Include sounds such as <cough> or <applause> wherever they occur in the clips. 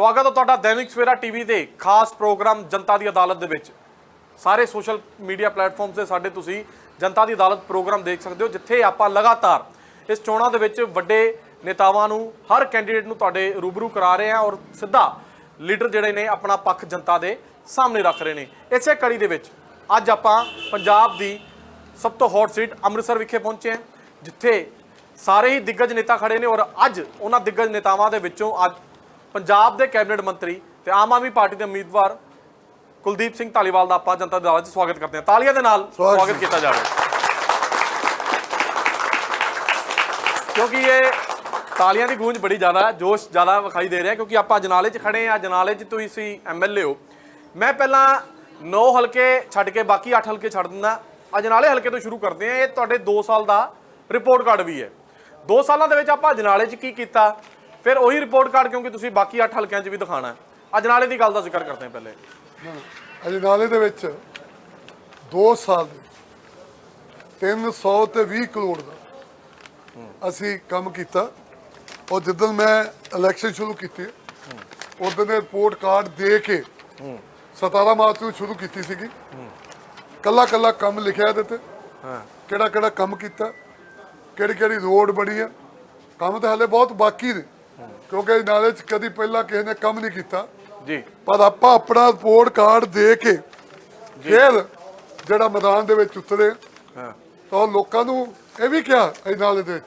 ਸਵਾਗਤ ਹੈ ਤੁਹਾਡਾ ਦੈਨਿਕ ਸਵੇਰਾ ਟੀਵੀ ਦੇ ਖਾਸ ਪ੍ਰੋਗਰਾਮ ਜਨਤਾ ਦੀ ਅਦਾਲਤ ਦੇ ਵਿੱਚ। ਸਾਰੇ ਸੋਸ਼ਲ ਮੀਡੀਆ ਪਲੇਟਫਾਰਮਸ ਤੇ ਸਾਡੇ ਤੁਸੀਂ ਜਨਤਾ ਦੀ ਅਦਾਲਤ ਪ੍ਰੋਗਰਾਮ ਦੇਖ ਸਕਦੇ ਹੋ, ਜਿੱਥੇ ਆਪਾਂ ਲਗਾਤਾਰ ਇਸ ਚੋਣਾਂ ਦੇ ਵਿੱਚ ਵੱਡੇ ਨੇਤਾਵਾਂ ਨੂੰ, ਹਰ ਕੈਂਡੀਡੇਟ ਨੂੰ ਤੁਹਾਡੇ ਰੂਬਰੂ ਕਰਾ ਰਹੇ ਹਾਂ ਔਰ ਸਿੱਧਾ ਲੀਡਰ ਜਿਹੜੇ ਨੇ ਆਪਣਾ ਪੱਖ ਜਨਤਾ ਦੇ ਸਾਹਮਣੇ ਰੱਖ ਰਹੇ ਨੇ। ਇਸੇ ਕੜੀ ਦੇ ਵਿੱਚ ਅੱਜ ਆਪਾਂ ਪੰਜਾਬ ਦੀ ਸਭ ਤੋਂ ਹੌਟ ਸੀਟ ਅੰਮ੍ਰਿਤਸਰ ਵਿਖੇ ਪਹੁੰਚੇ ਹਾਂ, ਜਿੱਥੇ ਸਾਰੇ ਹੀ ਦਿੱਗਜ ਨੇਤਾ ਖੜੇ ਨੇ ਔਰ ਅੱਜ ਉਹਨਾਂ ਦਿੱਗਜ ਨੇਤਾਵਾਂ ਦੇ ਵਿੱਚੋਂ ਅੱਜ ਪੰਜਾਬ ਦੇ ਕੈਬਨਿਟ ਮੰਤਰੀ ਤੇ ਆਮ ਆਦਮੀ ਪਾਰਟੀ ਦੇ ਉਮੀਦਵਾਰ ਕੁਲਦੀਪ ਸਿੰਘ ਧਾਲੀਵਾਲ ਦਾ ਆਪਾਂ ਜਨਤਾ ਦੀ ਅਦਾਲਤ 'ਚ ਸਵਾਗਤ ਕਰਦੇ ਹਾਂ। ਤਾਲੀਆਂ ਦੇ ਨਾਲ ਸਵਾਗਤ ਸਵਾਗਤ ਕੀਤਾ ਜਾਵੇ ਕਿਉਂਕਿ ਇਹ ਤਾਲੀਆਂ ਦੀ ਗੂੰਜ ਬੜੀ ਜ਼ਿਆਦਾ ਹੈ ਜੋਸ਼ ਜ਼ਿਆਦਾ ਵਿਖਾਈ ਦੇ ਰਿਹਾ ਕਿਉਂਕਿ ਆਪਾਂ ਜਨਾਲੇ 'ਚ ਖੜੇ ਆ ਜਨਾਲੇ 'ਚ ਤੁਸੀਂ ਐਮਐਲਏ ਹੋ। ਮੈਂ ਪਹਿਲਾਂ 9 ਹਲਕੇ ਛੱਡ ਕੇ ਬਾਕੀ 8 ਹਲਕੇ ਛੱਡ ਦਿੰਦਾ। ਅਜਨਾਲੇ ਹਲਕੇ ਤੋਂ ਸ਼ੁਰੂ ਕਰਦੇ ਆ ਇਹ ਤੁਹਾਡੇ 2 ਸਾਲ ਦਾ ਰਿਪੋਰਟ ਕਾਰਡ ਵੀ ਹੈ। 2 ਸਾਲਾਂ ਦੇ ਵਿੱਚ ਆਪਾਂ ਅਜਨਾਲੇ 'ਚ ਕੀ ਕੀਤਾ? ਫਿਰ ਉਹੀ ਰਿਪੋਰਟ ਕਾਰਡ ਕਿਉਂਕਿ ਤੁਸੀਂ ਬਾਕੀ 8 ਹਲਕਿਆਂ 'ਚ ਵੀ ਦਿਖਾਣਾ ਹੈ। ਅਜਨਾਲੇ ਦੀ ਗੱਲ ਦਾ ਜ਼ਿਕਰ ਕਰਦੇ ਹਾਂ ਪਹਿਲੇ। ਅਜਨਾਲੇ ਦੇ ਵਿੱਚ 2 ਸਾਲ ਦੇ 300 ਤੇ 20 ਕਰੋੜ ਦਾ ਅਸੀਂ ਕੰਮ ਕੀਤਾ। ਔਰ ਜਦੋਂ ਮੈਂ ਇਲੈਕਸ਼ਨ ਸ਼ੁਰੂ ਕੀਤੀ ਉਦੋਂ ਦੇ ਰਿਪੋਰਟ ਕਾਰਡ ਦੇ ਕੇ 17 ਮਾਰਚ ਨੂੰ ਸ਼ੁਰੂ ਕੀਤੀ ਸੀਗੀ। ਕੱਲਾ ਕੱਲਾ ਕੰਮ ਲਿਖਿਆ ਇਹਦੇ ਤੇ। ਹਾਂ। ਕਿਹੜਾ ਕਿਹੜਾ ਕੰਮ ਕੀਤਾ ਕਿਹੜੀ ਕਿਹੜੀ ਰੋਡ ਬਣੀ ਆ। ਕੰਮ ਤਾਂ ਹਲੇ ਬਹੁਤ ਬਾਕੀ ਨੇ। ਕਿਉਂਕਿ ਨਾਲੇ ਚ ਕਦੀ ਪਹਿਲਾਂ ਕਿਸੇ ਨੇ ਕੰਮ ਨਹੀਂ ਕੀਤਾ। ਜੀ। ਪਰ ਆਪਾਂ ਆਪਣਾ ਰਿਪੋਰਟ ਕਾਰਡ ਦੇ ਕੇ ਫਿਰ ਜਿਹੜਾ ਮੈਦਾਨ ਦੇ ਵਿੱਚ ਉਤਰੇ। ਹਾਂ। ਤਾਂ ਲੋਕਾਂ ਨੂੰ ਇਹ ਵੀ ਕਿਹਾ ਇਹ ਨਾਲੇ ਦੇ ਵਿੱਚ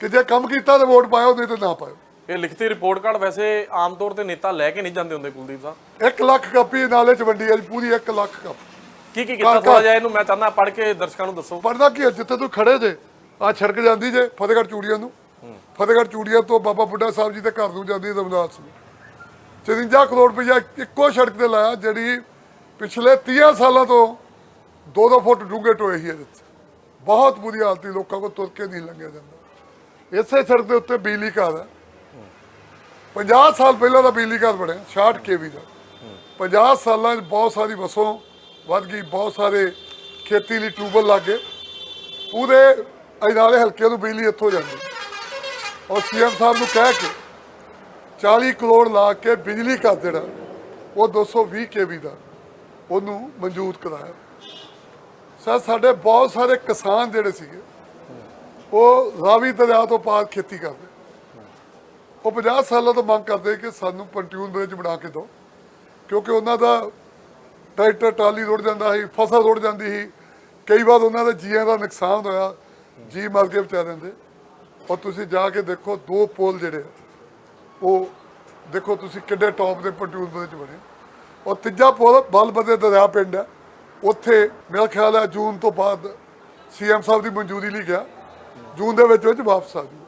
ਕਿ ਜੇ ਕੰਮ ਕੀਤਾ ਤਾਂ ਵੋਟ ਪਾਇਓ ਨਹੀਂ ਤਾਂ ਨਾ ਪਾਇਓ। ਇਹ ਲਿਖਤੀ ਰਿਪੋਰਟ ਕਾਰਡ ਵੈਸੇ ਆਮ ਤੌਰ ਤੇ ਨੇਤਾ ਲੈ ਕੇ ਨਹੀਂ ਜਾਂਦੇ ਹੁੰਦੇ ਕੁਲਦੀਪ ਸਾਹਿਬ। 1 ਲੱਖ ਕਾਪੀ ਨਾਲੇ ਚ ਵੰਡੀ ਹੈ ਪੂਰੀ 1 ਲੱਖ ਕਾਪੀ। ਕੀ ਕੀ ਕੀਤਾ ਥੋੜਾ ਜਿਹਾ ਇਹਨੂੰ ਮੈਂ ਚਾਹੁੰਦਾ ਪੜ੍ਹ ਕੇ ਦਰਸ਼ਕਾਂ ਨੂੰ ਦੱਸੋ। ਪੜਦਾ ਕੀ ਹੈ? ਜਿੱਥੇ ਤੂੰ ਖੜੇ ਜੇ ਆ ਛੜਕ ਜਾਂਦੀ ਜੇ ਫਤਿਹਗੜ੍ਹ ਚੂੜੀਆਂ ਨੂੰ। ਫਤਿਹਗੜ੍ਹ ਚੂੜੀਆਂ ਤੋਂ ਬਾਬਾ ਬੁੱਢਾ ਸਾਹਿਬ ਜੀ ਦੇ ਘਰ ਨੂੰ ਜਾਂਦੀ ਰਮਦਾਸ ਨੂੰ 54 ਕਰੋੜ ਰੁਪਇਆ ਇੱਕੋ ਸੜਕ ਤੇ ਲਾਇਆ ਜਿਹੜੀ ਪਿਛਲੇ 30 ਸਾਲਾਂ ਤੋਂ 2-2 ਫੁੱਟ ਡੂੰਘੇ ਟੋਏ ਹੀ ਇਹਦੇ ਬਹੁਤ ਬੁਰੀ ਹਾਲਤ ਲੋਕਾਂ ਕੋ ਤੁਰ ਕੇ ਨਹੀਂ ਲੰਘਿਆ ਜਾਂਦਾ। ਇਸੇ ਸੜਕ ਦੇ ਉੱਤੇ ਬਿਜਲੀ ਘਰ ਹੈ। 50 ਸਾਲ ਪਹਿਲਾਂ ਦਾ ਬਿਜਲੀ ਘਰ ਬਣਿਆ 60 ਕੇਵੀ ਦਾ। 50 ਸਾਲਾਂ 'ਚ ਬਹੁਤ ਸਾਰੀ ਵਸੋਂ ਵੱਧ ਗਈ, ਬਹੁਤ ਸਾਰੇ ਖੇਤੀ ਲਈ ਟਿਊਬਲ ਲੱਗ ਗਏ। ਪੂਰੇ ਅਜਨਾਲੇ ਹਲਕੇ ਨੂੰ ਬਿਜਲੀ ਇੱਥੋਂ ਜਾਂਦੀ। ਔਰ ਸੀਐਮ ਸਾਹਿਬ ਨੂੰ ਕਹਿ ਕੇ 40 ਕਰੋੜ ਲਾ ਕੇ ਬਿਜਲੀ ਘਰ ਜਿਹੜਾ ਉਹ 220 ਕੇਵੀ ਦਾ ਉਹਨੂੰ ਮਨਜ਼ੂਰ ਕਰਾਇਆ। ਸਰ, ਸਾਡੇ ਬਹੁਤ ਸਾਰੇ ਕਿਸਾਨ ਜਿਹੜੇ ਸੀਗੇ, ਉਹ ਰਾਵੀ ਦਰਿਆ ਤੋਂ ਪਾਰ ਖੇਤੀ ਕਰਦੇ। ਉਹ 50 ਸਾਲਾਂ ਤੋਂ ਮੰਗ ਕਰਦੇ ਕਿ ਸਾਨੂੰ ਪੰਟਿਊਨ ਬ੍ਰਿਜ ਬਣਾ ਕੇ ਦਿਓ, ਕਿਉਂਕਿ ਉਹਨਾਂ ਦਾ ਟਰੈਕਟਰ, ਟਰਾਲੀ ਰੁੜ ਜਾਂਦਾ ਸੀ, ਫਸਲ ਰੁੜ ਜਾਂਦੀ ਸੀ। ਕਈ ਵਾਰ ਉਹਨਾਂ ਦੇ ਜੀਆਂ ਦਾ ਨੁਕਸਾਨ ਹੋਇਆ ਜੀ ਮਰ ਕੇ ਵਿਚਾਰਿਆਂ ਦੇ। ਔਰ ਤੁਸੀਂ ਜਾ ਕੇ ਦੇਖੋ ਦੋ ਪੋਲ ਜਿਹੜੇ ਉਹ ਦੇਖੋ ਤੁਸੀਂ ਕਿੱਡੇ ਟੌਪ ਦੇ ਪੰਟਿਊਨ ਬ੍ਰਿਜ ਬਣੇ। ਔਰ ਤੀਜਾ ਪੋਲ ਬਲਬਦੇ ਦਰਿਆ ਪਿੰਡ ਹੈ ਉੱਥੇ ਮੇਰਾ ਖਿਆਲ ਹੈ ਜੂਨ ਤੋਂ ਬਾਅਦ ਸੀਐਮ ਸਾਹਿਬ ਦੀ ਮਨਜ਼ੂਰੀ ਲਈ ਗਿਆ। ਜੂਨ ਦੇ ਵਿੱਚ ਵਿੱਚ ਵਾਪਸ ਆ ਜੂ।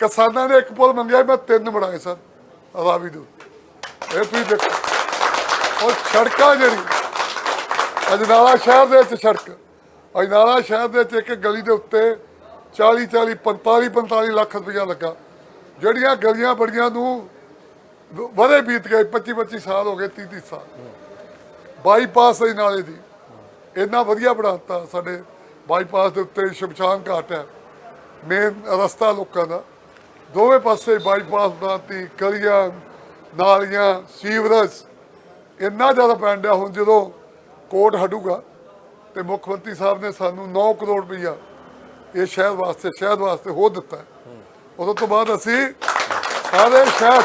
ਕਿਸਾਨਾਂ ਨੇ ਇੱਕ ਪੁਲ ਮੰਗਿਆ ਮੈਂ ਤਿੰਨ ਬਣਾਏ ਸਰ ਰਾਵੀ ਦੇ ਉੱਤੇ। ਇਹ ਤੁਸੀਂ ਦੇਖੋ। ਉਹ ਸੜਕਾਂ ਜਿਹੜੀ ਅਜਨਾਲਾ ਸ਼ਹਿਰ ਦੇ ਵਿੱਚ ਸੜਕ, ਅਜਨਾਲਾ ਸ਼ਹਿਰ ਦੇ ਵਿੱਚ ਇੱਕ ਗਲੀ ਦੇ ਉੱਤੇ 40 40 45 45 ਲੱਖ ਰੁਪਇਆ ਲੱਗਾ। ਜਿਹੜੀਆਂ ਗਲੀਆਂ ਬੜੀਆਂ ਨੂੰ ਵਧੇ ਬੀਤ ਗਏ 25 25 ਸਾਲ ਹੋ ਗਏ 30 30 ਸਾਲ। ਬਾਈਪਾਸ ਦੇ ਨਾਲੇ ਦੀ। ਇੰਨਾ ਵਧੀਆ ਬਣਾਤਾ ਸਾਡੇ ਬਾਈਪਾਸ ਦੇ ਉੱਤੇ ਸ਼ਮਸ਼ਾਨ ਘਾਟ ਹੈ ਮੇਨ ਰਸਤਾ ਲੋਕਾਂ ਦਾ। ਦੋਵੇਂ ਪਾਸੇ ਬਾਈਪਾਸ ਬਣਾਤੀ, ਗਲੀਆਂ, ਨਾਲੀਆਂ, ਸੀਵਰੇਜ। ਇੰਨਾ ਜ਼ਿਆਦਾ ਪੈਂਦਾ ਹੁਣ ਜਦੋਂ ਕੋਟ ਹਟੂਗਾ ਤੇ ਮੁੱਖ ਮੰਤਰੀ ਸਾਹਿਬ ਨੇ ਸਾਨੂੰ 9 ਕਰੋੜ ਰੁਪਈਆ ਇਹ ਸ਼ਹਿਰ ਵਾਸਤੇ ਸ਼ਹਿਰ ਵਾਸਤੇ ਹੋ ਦਿੱਤਾ। ਉਦੋਂ ਤੋਂ ਬਾਅਦ ਅਸੀਂ ਸਾਰੇ ਸ਼ਹਿਰ